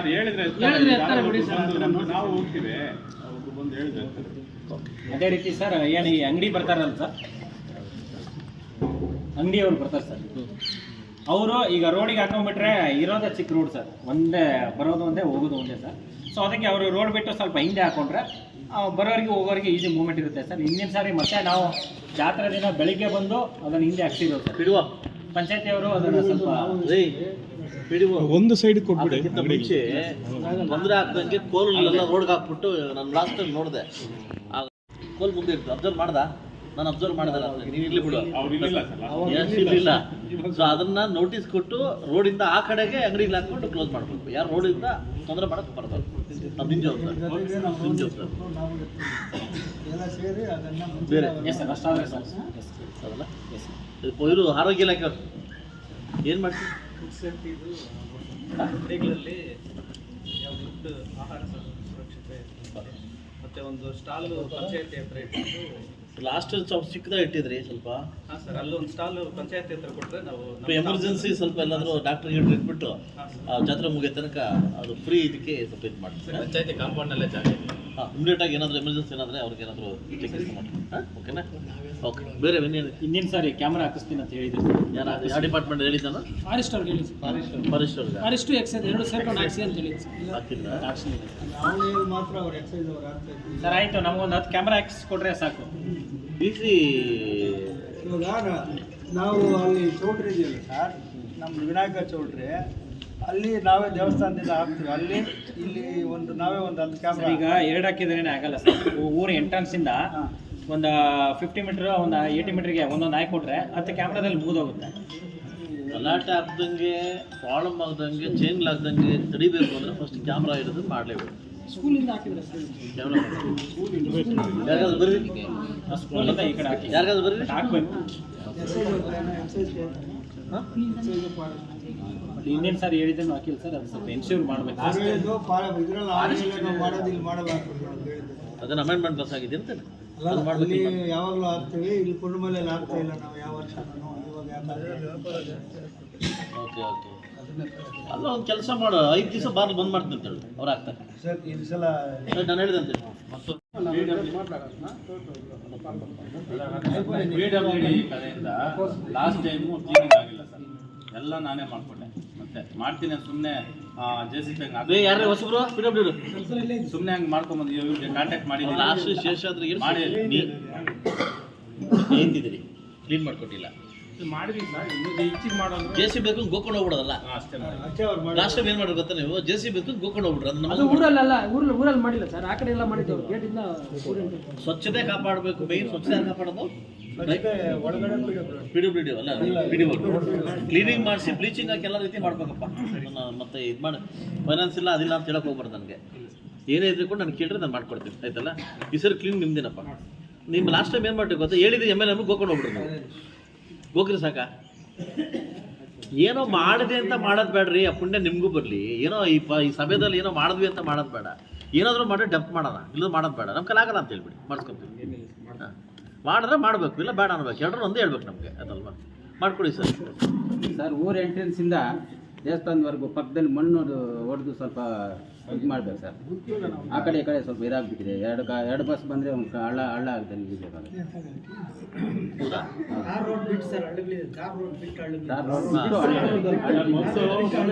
ನಾವು ಹೋಗ್ತೀವಿ. ಬಂದು ಹೇಳಿದ್ರೆ. ಅದೇ ರೀತಿ ಸರ್ ಏನು ಈ ಅಂಗಡಿ ಬರ್ತಾರಲ್ಲ ಸರ್? ಅಂಗಡಿಯವ್ರು ಬರ್ತಾರೆ ಸರ್. ಅವರು ಈಗ ರೋಡಿಗೆ ಹಾಕೊಂಡ್ಬಿಟ್ರೆ ಇರೋದೇ ಚಿಕ್ಕ ರೋಡ್ ಸರ್. ಒಂದೇ ಬರೋದು ಒಂದೇ ಹೋಗೋದು ಒಂದೇ ಸರ್. ಸೊ ಅದಕ್ಕೆ ಅವರು ರೋಡ್ ಬಿಟ್ಟು ಸ್ವಲ್ಪ ಹಿಂದೆ ಹಾಕೊಂಡ್ರೆ ಬರೋರಿಗೆ ಹೋಗೋರಿಗೆ ಈಸಿ ಮೂಮೆಂಟ್ ಇರುತ್ತೆ ಸರ್. ಹಿಂದಿನ ಸಾರಿ ಮತ್ತೆ ನಾವು ಜಾತ್ರೆ ದಿನ ಬೆಳಿಗ್ಗೆ ಬಂದು ಅದನ್ನು ಹಿಂದೆ ಹಾಕ್ಸಿದ್ರು ಸರ್. ಬಿಡುವ. ಪಂಚಾಯತಿಯವರು ಅದನ್ನು ಸ್ವಲ್ಪ ಒಂದು ಸೈಡ್ ಕೊಟ್ಬಿಡಿ. ಮುಂಚೆ ತೊಂದರೆ ಆಗ್ದಂಗೆ ಕೋಲ್ ರೋಡ್ಗೆ ಹಾಕ್ಬಿಟ್ಟು ನಾನು ಲಾಸ್ಟ್ ಟೈಮ್ ನೋಡಿದೆ. ಕೋಲ್ ಮುಂದೆ ಇತ್ತು. ಅಬ್ಸರ್ವ್ ಮಾಡ್ದ? ನಾನು ಅಬ್ಸರ್ವ್ ಮಾಡಿದಲ್ಲ ನೀನು ಇರ್ಲಿ ಬಿಡು. ಇಲ್ಲ ಸೊ ಅದನ್ನ ನೋಟಿಸ್ ಕೊಟ್ಟು ರೋಡಿಂದ ಆ ಕಡೆಗೆ ಅಂಗಡಿಗೆ ಹಾಕೊಂಡು ಕ್ಲೋಸ್ ಮಾಡ್ಬೇಕು. ಯಾರು ರೋಡಿಂದ ತೊಂದರೆ ಮಾಡಕ್ ಬರ್ತಾರೆ ಅದು ನಿಮ್ ಜವಾಬ್ದಾರಿ. ಬೇರೆ. ಎಸ್ ಸರ್ ಅಷ್ಟಾದರೆ ಸರ್ ಎಸ್ ಅದಲ್ಲ? ಎಸ್ ಇವರು ಆರೋಗ್ಯ ಇಲಾಖೆ ಏನು ಮಾಡ್ತೀವಿ ಅಂಗಡಿಗಳಲ್ಲಿ ಫುಡ್ ಆಹಾರ ಸುರಕ್ಷತೆ ಮತ್ತೆ ಒಂದು ಸ್ಟಾಲ್ ಪಂಚಾಯತಿ ಹತ್ರ ಇಟ್ಟು ಲಾಸ್ಟ್ ಸ್ವಲ್ಪ ಚಿಕ್ಕದಾಗ ಇಟ್ಟಿದ್ರಿ ಸ್ವಲ್ಪ. ಹಾಂ ಸರ್ ಅಲ್ಲೊಂದು ಸ್ಟಾಲ್ ಪಂಚಾಯತಿ ಹತ್ರ ಕೊಟ್ಟರೆ ನಾವು ಎಮರ್ಜೆನ್ಸಿ ಸ್ವಲ್ಪ ಎಲ್ಲಾದ್ರೂ ಡಾಕ್ಟರ್ ಗಿಟ್ರ್ ಇಟ್ಬಿಟ್ಟು ಆ ಜಾತ್ರೆ ಮುಗಿಯೋ ತನಕ ಅದು ಫ್ರೀ ಇದಕ್ಕೆ ಸ್ವಲ್ಪ ಇದು ಮಾಡ್ತೀವಿ. ಪಂಚಾಯತಿ ಕಾಂಪೌಂಡ್ನಲ್ಲೇ ಜಾಗ ಇದೆ. ಹಾಂ ಇಮಿಡಿಯೇಟ್ ಆಗಿ ಏನಾದರೂ ಎಮರ್ಜೆನ್ಸಿ ಏನಾದರೆ ಅವ್ರಿಗೆ ಏನಾದರೂ ಚಿಕಿತ್ಸೆ ಮಾಡಿ ಹಾಂ ಓಕೆನಾ ಓಕೆ ಬೇರೆ ಇನ್ನೇನು ಇನ್ನೇನು ಸಾರಿ ಕ್ಯಾಮ್ರಾ ಹಾಕಿಸ್ತೀನಿ ಅಂತ ಹೇಳಿದ್ರು ಯಾರು ಯಾವ ಡಿಪಾರ್ಟ್ಮೆಂಟ್ ಹೇಳಿದ್ದಾನ? ಫಾರೆಸ್ಟ್ ಅವ್ರಿಗೆ ಹೇಳಿ ಫಾರೆಸ್ಟ್ ಅವ್ರಿಗೆ ಫಾರೆಸ್ಟ್ ಎಕ್ಸೈಸ್ ಎರಡು ಸೇರ್ಕೊಂಡು ಹಾಕ್ಸಿ ಅಂತ ಹೇಳಿ ಹಾಕಿಲ್ಲ. ಮಾತ್ರ ಅವ್ರು ಎಕ್ಸೈಸ್ ಅವ್ರು ಸರ್ ಆಯಿತು ನಮಗೊಂದು ಹತ್ತು ಕ್ಯಾಮ್ರಾ ಹಾಕಿಸ್ಕೊಟ್ರೆ ಸಾಕು. ಬಿಸಿ ಇವಾಗ ನಾವು ಅಲ್ಲಿ ಚೌಟ್ರಿ ಇದೆಯಲ್ಲ ಸರ್ ನಮ್ಮ ವಿನಾಯಕ ಚೌಟ್ರಿ. ಅಲ್ಲಿ ನಾವೇ ದೇವಸ್ಥಾನದಿಂದ ಹಾಕ್ತೀವಿ. ಅಲ್ಲಿ ಇಲ್ಲಿ ಒಂದು ನಾವೇ ಒಂದು ಹತ್ತು ಕ್ಯಾಮ್ರ ಈಗ ಎರಡು ಹಾಕಿದ್ರೇನೆ ಆಗಲ್ಲ ಸರ್. ಊರ ಎಂಟ್ರೆನ್ಸಿಂದ ಒಂದು ಫಿಫ್ಟಿ ಮೀಟ್ರ್ ಒಂದು ಏಯ್ಟಿ ಮೀಟ್ರಿಗೆ ಒಂದೊಂದು ಹಾಕೊಟ್ರೆ ಹತ್ತು ಕ್ಯಾಮ್ರಾದಲ್ಲಿ ಮುಗಿದೋಗುತ್ತೆ. ಗಲಾಟೆ ಆಗ್ದಂಗೆ ಪ್ರಾಬ್ಲಮ್ ಆಗ್ದಂಗೆ ಚೇಂಜ್ ಆಗ್ದಂಗೆ ತಡಿಬೇಕು ಅಂದರೆ ಫಸ್ಟ್ ಕ್ಯಾಮ್ರಾ ಇರೋದು ಮಾಡಲೇಬೇಕು. ಸ್ಕೂಲಿಂದ ಹಾಕಿದ್ರೆ ಯಾರಿಗಾದ್ರು ಸ್ಕೂಲಿಂದ ಈ ಕಡೆ ಹಾಕಿ. ಯಾರಿಗಾದ್ರು ಬರ್ರಿ? ಹಾಕ್ಬೇಕು. ಎಕ್ಸೈಸ್ ಸರ್ ಹಾಂ ಬಟ್ ಸಾರಿ ಹೇಳಿದ್ದನ್ನು ಹಾಕಿಲ್ಲ ಸರ್ ಅದು ಸ್ವಲ್ಪ ಎನ್ಶ್ಯೂರ್ ಮಾಡಬೇಕು. ಮಾಡಬಾರ್ದು ಅದನ್ನ ಅಮೆಂಡ್ಮೆಂಟ್ ಬಸ್ ಆಗಿದೆ ಅಂತ ಅದು ಮಾಡ್ಬೇಕು ಯಾವಾಗಲೂ ಹಾಕ್ತೀವಿ ಇಲ್ಲಿ ಕುಂಡಮಲೆಯಲ್ಲಿ ಆಗ್ತಾ ಇಲ್ಲ ನಾವು ಯಾವ ಇವಾಗ ಓಕೆ ಓಕೆ ಅಲ್ಲ ಒಂದು ಕೆಲಸ ಮಾಡು ಐದು ದಿವಸ ಬಾರ್ಲು ಬಂದ್ ಮಾಡ್ತೀನಿ ಅಂತ ಹೇಳಿ. ಅವ್ರು ಆಗ್ತಾರೆ. ಸರ್ ಈ ಸಲ ಸರಿ, ನಾನು ಹೇಳಿದೆ ಅಂತ ಹೇಳಿ. ಮತ್ತು ಪಿ ಡಬ್ಲ್ಯೂ ಡಿ ಕಡೆಯಿಂದ ಲಾಸ್ಟ್ ಟೈಮು ಕ್ಲೀನಿಂಗ್ ಆಗಿಲ್ಲ ಸರ್ ಎಲ್ಲ ನಾನೇ ಮಾಡ್ಕೊಂಡೆ. ಮತ್ತೆ ಮಾಡ್ತೀನಿ ಸುಮ್ಮನೆ ಜೆ ಸಿ ಪಿ ಅದೇ ಯಾರೇ ಹೊಸಬ್ರು? ಪಿ ಸುಮ್ಮನೆ ಹಂಗೆ ಮಾಡ್ಕೊಂಬಂದು ಇವ್ರಿಗೆ ಕಾಂಟ್ಯಾಕ್ಟ್ ಮಾಡಿ ಲಾಸ್ಟ್ ಶೇಷಾದ್ರಿಗೆ ಮಾಡಿ. ನೀ ಏಂತಿದ್ದೀರಿ ಕ್ಲೀನ್ ಮಾಡ್ಕೊಟ್ಟಿಲ್ಲ. ಮಾಡಿದೀನಿ ಸರ್ ಇನ್ನು ಹೆಚ್ಚಿಗೆ ಮಾಡೋದು. ಜೆ ಸಿ ಬೇಕು ಗೋಕೊಂಡು ಹೋಗ್ಬಿಡೋದಲ್ಲ? ಲಾಸ್ಟ್ ಟೈಮ್ ಏನು ಮಾಡಿದ್ರು ಗೊತ್ತಾ ನೀವು? ಜೆ ಸಿ ಬೇಕು ಗೋಕೊಂಡು ಹೋಗ್ಬಿಡ್ರಿ ಅದು ಊರಲ್ಲ ಊರಲ್ಲಿ ಊರಲ್ಲಿ ಮಾಡಿಲ್ಲ ಸರ್. ಆ ಕಡೆ ಎಲ್ಲ ಮಾಡಿದ್ದೇವೆ ಗೇಟಿಂದ ಸ್ವಚ್ಛತೆ ಕಾಪಾಡಬೇಕು ಮೇನ್ ಸ್ವಚ್ಛತೆ ಕಾಪಾಡೋದು? ಪಿ ಡಬ್ಲ್ಯೂ ಡಿ ಅಲ್ಲ ಪಿ ಡಿ ಕ್ಲೀನಿಂಗ್ ಮಾಡಿಸಿ ಬ್ಲೀಚಿಂಗ್ ಹಾಕಿ ಎಲ್ಲ ರೀತಿ ಮಾಡ್ಬೇಕಪ್ಪ. ನನ್ನ ಮತ್ತೆ ಇದು ಮಾಡಿ ಫೈನಾನ್ಸ್ ಇಲ್ಲ ಅದಿಲ್ಲ ಅಂತ ಹೇಳಕ್ ಹೋಗ್ಬಾರ್ದು ನನಗೆ. ಏನೇ ಇದ್ರು ಕೂಡ ನಾನು ಕೇಳಿದ್ರೆ ನಾನು ಮಾಡ್ಕೊಡ್ತೀನಿ ಆಯ್ತಲ್ಲ? ಈ ಸರಿ ಕ್ಲೀನ್ ನಿಮ್ದೇನಪ್ಪ? ನಿಮ್ಮ ಲಾಸ್ಟ್ ಟೈಮ್ ಏನು ಮಾಡ್ಬೇಕು ಗೊತ್ತಾ? ಹೇಳಿದ್ರೆ ಎಂ ಎಲ್ ಎಂ ಗೋಕೊಂಡು ಹೋಗ್ಬಿಡ್ರಿ ನೀವು. ಗೋಕ್ರಿ ಸಾಕ. ಏನೋ ಮಾಡಿದೆ ಅಂತ ಮಾಡೋದು ಬೇಡ್ರಿ ಆ ಪುಣ್ಯ ನಿಮಗೂ ಬರಲಿ. ಏನೋ ಈ ಪ ಈ ಸಮಯದಲ್ಲಿ ಏನೋ ಮಾಡಿದ್ವಿ ಅಂತ ಮಾಡೋದು ಬೇಡ. ಏನಾದರೂ ಮಾಡಿ ಡಂಪ್ ಮಾಡೋಣ. ಇಲ್ಲ ಮಾಡೋದು ಬೇಡ. ನಮ್ಮ ಕೈಲಾಗಲ್ಲ ಅಂತ ಹೇಳ್ಬಿಡಿ. ಮಾಡಿಸ್ಕೊತೀವಿ ಹಾಂ. ಮಾಡಿದ್ರೆ ಮಾಡಬೇಕು ಇಲ್ಲ ಬೇಡ ಅನ್ಬೇಕು ಎರಡರೂ ಒಂದೇ ಹೇಳ್ಬೇಕು ನಮಗೆ ಅದಲ್ವಾ? ಮಾಡ್ಕೊಡಿ ಸರ್. ಸರ್ ಊರ್ ಎಂಟ್ರೆನ್ಸ್ ಇಂದ ದೇವಸ್ಥಾನದವರೆಗೂ ಪಕ್ಕದಲ್ಲಿ ಮಣ್ಣು ಹೊಡೆದು ಸ್ವಲ್ಪ ಇದು ಮಾಡ್ಬೇಕು ಸರ್. ಆ ಕಡೆ ಈ ಕಡೆ ಸ್ವಲ್ಪ ಇದಾಗ್ಬಿಟ್ಟಿದೆ. ಎರಡು ಕಾ ಎರಡು ಬಸ್ ಬಂದರೆ ಒಂದು ಹಳ್ಳ ಹಳ್ಳ ಆಗುತ್ತೆ ಇರಬೇಕಾಗುತ್ತೆ. ಹೌದಾ? ಸ್ವಲ್ಪ ರೋಡ್ ಬಿಟ್ಟು ಹಳ್ಳ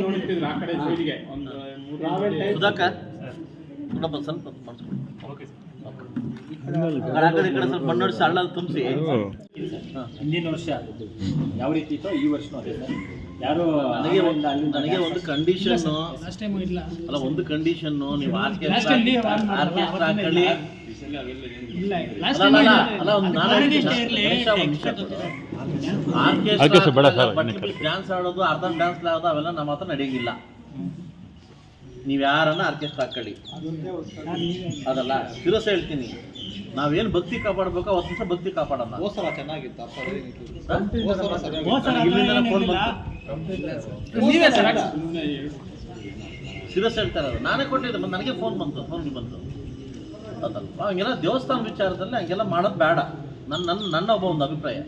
ನೋಡ್ತಿದ್ರು ಆ ಕಡೆ ಸೈಡ್ಗೆ ಒಂದು ಮೂರು ಸುಧಾಕರ್ ನೋಡಪ್ಪ ಸ್ವಲ್ಪ ಮಾಡಿಸ್ಕೊಡಿ ಆ ಕಡೆ ಈ ಕಡೆ ಸ್ವಲ್ಪ ಮಣ್ಣು ಹೊಡ್ಸಿ ಹಳ್ಳಲ್ಲಿ ತುಂಬಿಸಿ ಹಿಂದಿನ ವರ್ಷ ಯಾವ ರೀತಿ ಇತ್ತೋ ಈ ವರ್ಷನೂ ಅದೇ ಸರ್. ಯಾರು ನನಗೆ ಒಂದು ನನಗೆ ಒಂದು ಕಂಡೀಷನ್ ಲಾಸ್ಟ್ ಟೈಮ್ ಇಲ್ಲ. ಅಲ್ಲ ಒಂದು ಕಂಡೀಷನ್ ನೀವು ಆರ್ಕೆಸ್ಟ್ರಾ ಹಾಕೊಳ್ಳಿ ಡ್ಯಾನ್ಸ್ ಆಡೋದು ಅರ್ಧ ಡ್ಯಾನ್ಸ್ ಆಡೋದು ಅವೆಲ್ಲ ನಮ್ಮ ಹತ್ರ ನಡೆಯಂಗಿಲ್ಲ. ನೀವು ಯಾರನ್ನ ಆರ್ಕೆಸ್ಟ್ರಾ ಹಾಕೊಳ್ಳಿ ಅದಲ್ಲ ತಿರುಸ ಹೇಳ್ತೀನಿ. ನಾವೇನು ಭಕ್ತಿ ಕಾಪಾಡ್ಬೇಕು ಅವತ್ತು ದಿವಸ ಭಕ್ತಿ ಕಾಪಾಡೋಣ. ಹೋಸಲ ಚೆನ್ನಾಗಿತ್ತು ಸೀರಿಯಸ್ ಇಲ್ಲಿಂದ ಫೋನ್ ಬಂತು. ನೀವೇ ಸರ್. ಸಿರಸ್ ಹೇಳ್ತಾರೆ ಅದು ನಾನೇ ಕೊಟ್ಟಿದ್ದೆ ಮತ್ತೆ ನನಗೆ ಫೋನ್ ಬಂತು ಫೋನ್ ಬಂತು. ಹಂಗೆಲ್ಲ ದೇವಸ್ಥಾನ ವಿಚಾರದಲ್ಲಿ ಹಂಗೆಲ್ಲ ಮಾಡೋದು ಬೇಡ. ನನ್ನ ನನ್ನ ನನ್ನ ಒಬ್ಬ ಒಂದು ಅಭಿಪ್ರಾಯ.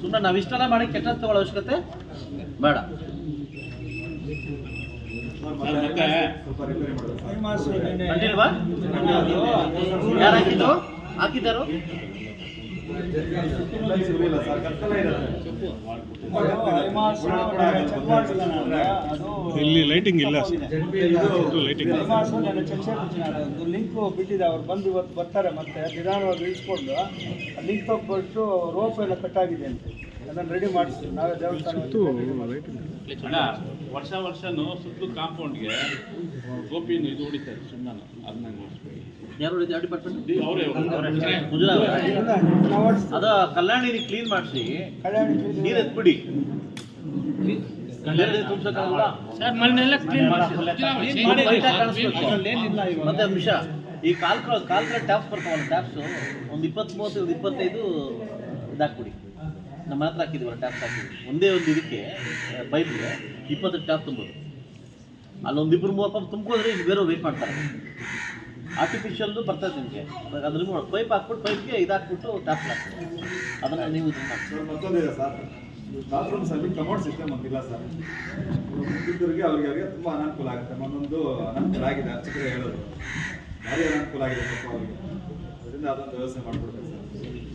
ಸುಮ್ಮನೆ ನಾವು ಇಷ್ಟೆಲ್ಲ ಮಾಡಿ ಕೆಟ್ಟ ತಗೊಳ್ಳೋ ಅವಶ್ಯಕತೆ ಬೇಡ. ಯಾರು ಹಾಕಿದ್ದಾರು? ಇಲ್ಲಿ ಲೈಟಿಂಗ್ ಇಲ್ಲ. ಲೈಟಿಂಗ್ ಲಿಂಕ್ ಬಿಟ್ಟಿದೆ. ಅವ್ರು ಬಂದು ಇವತ್ತು ಬರ್ತಾರೆ ಮತ್ತೆ. ನಿಧಾನವಾಗಿ ಇಳಿಸ್ಕೊಂಡು. ಲಿಂಕ್ ಹೋಗ್ಬಿಟ್ಟು ರೋಪ್ ಎಲ್ಲ ಆಗಿದೆ ಅಂತ. ಅದನ್ನು ರೆಡಿ ಮಾಡಿಸ್ತೀವಿ. ನಾವೇ ದೇವಸ್ಥಾನ ಅಣ್ಣ ವರ್ಷ ವರ್ಷನೂ ಸುತ್ತಲೂ ಕಾಂಪೌಂಡ್ಗೆ ಗೋಪಿನ ಇದು ಹೊಡಿತಾರೆ ಸುಮ್ಮನೆ ಅದನ್ನ ಯಾರು ರೀತಿ ಡಿಪಾರ್ಟ್ಮೆಂಟ್ ಅವರೇ. ಅದ ಕಲ್ಯಾಣಿ ಕ್ಲೀನ್ ಮಾಡಿಸಿ. ಕಲ್ಯಾಣಿ ನೀರು ಎತ್ಬಿಡಿ. ಮತ್ತೆ ಒಂದು ಈ ಕಾಲ್ ಕಾಲ್ ಕಡೆ ಟ್ಯಾಪ್ಸ್ ಬರ್ತಾವಲ್ಲ ಟ್ಯಾಪ್ಸ್ ಒಂದು ಇಪ್ಪತ್ತ್ ಮೂವತ್ತು ಒಂದು ಇಪ್ಪತ್ತೈದು ಇದಾಕ್ಬಿಡಿ. ನಮ್ಮ ಹತ್ರ ಹಾಕಿದ್ವಲ್ಲ ಟ್ಯಾಪ್ ಹಾಕಿದ್ವಿ ಒಂದೇ ಒಂದು ಇದಕ್ಕೆ ಪೈಪ್ಗೆ ಇಪ್ಪತ್ತು ಟ್ಯಾಪ್ ತುಂಬೋದು ಅಲ್ಲೊಂದು ಇಬ್ಬರು ಮೂವತ್ತು ಪಂಪ್ ತುಂಬ್ಕೋದ್ರೆ ಈಗ ಬೇರೆ ವೇಟ್ ಮಾಡ್ತಾರೆ. ಆರ್ಟಿಫಿಷಿಯಲ್ದು ಬರ್ತದೆ ನಿಮಗೆ. ಅದ್ರ ಪೈಪ್ ಹಾಕ್ಬಿಟ್ಟು ಪೈಪ್ಗೆ ಇದು ಹಾಕ್ಬಿಟ್ಟು ಟ್ಯಾಪ್ ಹಾಕ್ತಾರೆ ಅದನ್ನು ನೀವು ಇದು ಮಾಡ್ತೀವಿ ಬಾತ್ರೂಮ್ಸ್ ಅಲ್ಲಿ ಕಮೋಡ್ ಸಿಸ್ಟಮ್ ಒಂದಿಲ್ಲ ಸರ್. ಮುಗಿದವ್ರಿಗೆ ಅವ್ರಿಗೆ ಅವ್ರಿಗೆ ತುಂಬಾ ಅನಾನುಕೂಲ ಆಗುತ್ತೆ. ಒಂದೊಂದು ಅನಾನುಕೂಲ ಆಗಿದೆ. ಹೇಳೋದು. ಭಾರಿ ಅನಾನುಕೂಲ ಆಗಿದೆ ಅವ್ರಿಗೆ. ಅದರಿಂದ ಅದೊಂದು ವ್ಯವಸ್ಥೆ ಮಾಡ್ಕೊಡ್ಬೇಕು ಸರ್ ನಮ್ದು ಇದೆಯಲ್ಲ ಆಡು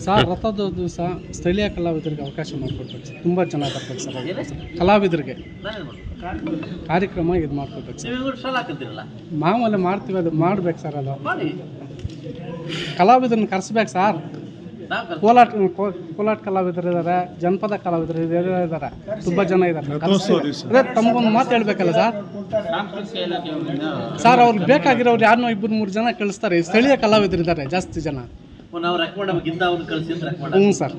ಸರ್ ರಥದ ದಿವಸ ಸ್ಥಳೀಯ ಕಲಾವಿದರಿಗೆ ಅವಕಾಶ ಮಾಡಿಕೊಡ್ಬೇಕು ಸರ್. ತುಂಬ ಚೆನ್ನಾಗಿ ಬರ್ಬೇಕು ಸರ್ ಕಲಾವಿದರಿಗೆ. ಕಾರ್ಯಕ್ರಮ ಇದು ಮಾಡ್ಕೊಡ್ಬೇಕು ಸರ್. ಮಾಮೂಲಿ ಮಾಡ್ತೀವಿ ಅದು ಮಾಡ್ಬೇಕು ಸರ್ ಅದು. ಕಲಾವಿದರನ್ನ ಕರೆಸ್ಬೇಕು ಸರ್. ಕೋಲಾಟ ಕೋ- ಕೋಲಾಟ ಕಲಾವಿದರು ಇದ್ದಾರೆ ಜನಪದ ಕಲಾವಿದರು ಇದ್ದಾರೆ ತುಂಬ ಜನ ಇದ್ದಾರೆ. ಅದೇ ತಮಗೊಂದು ಮಾತು ಹೇಳ್ಬೇಕಲ್ಲ ಸರ್? ಸರ್ ಅವ್ರಿಗೆ ಬೇಕಾಗಿರೋರು ಯಾರನ್ನೋ ಇಬ್ಬರು ಮೂರು ಜನ ಕಳಿಸ್ತಾರೆ. ಸ್ಥಳೀಯ ಕಲಾವಿದರು ಇದ್ದಾರೆ ಜಾಸ್ತಿ ಜನ. ನಾವು ರೆಕಮೆಂಡ್ ಮಾಡ್ಬೇಕು ಇಂದ ಅವ್ರನ್ನ ಕಳಿಸಿ ಅಂತ ರೆಕಮೆಂಡ್ ಹ್ಞೂ ಸರ್.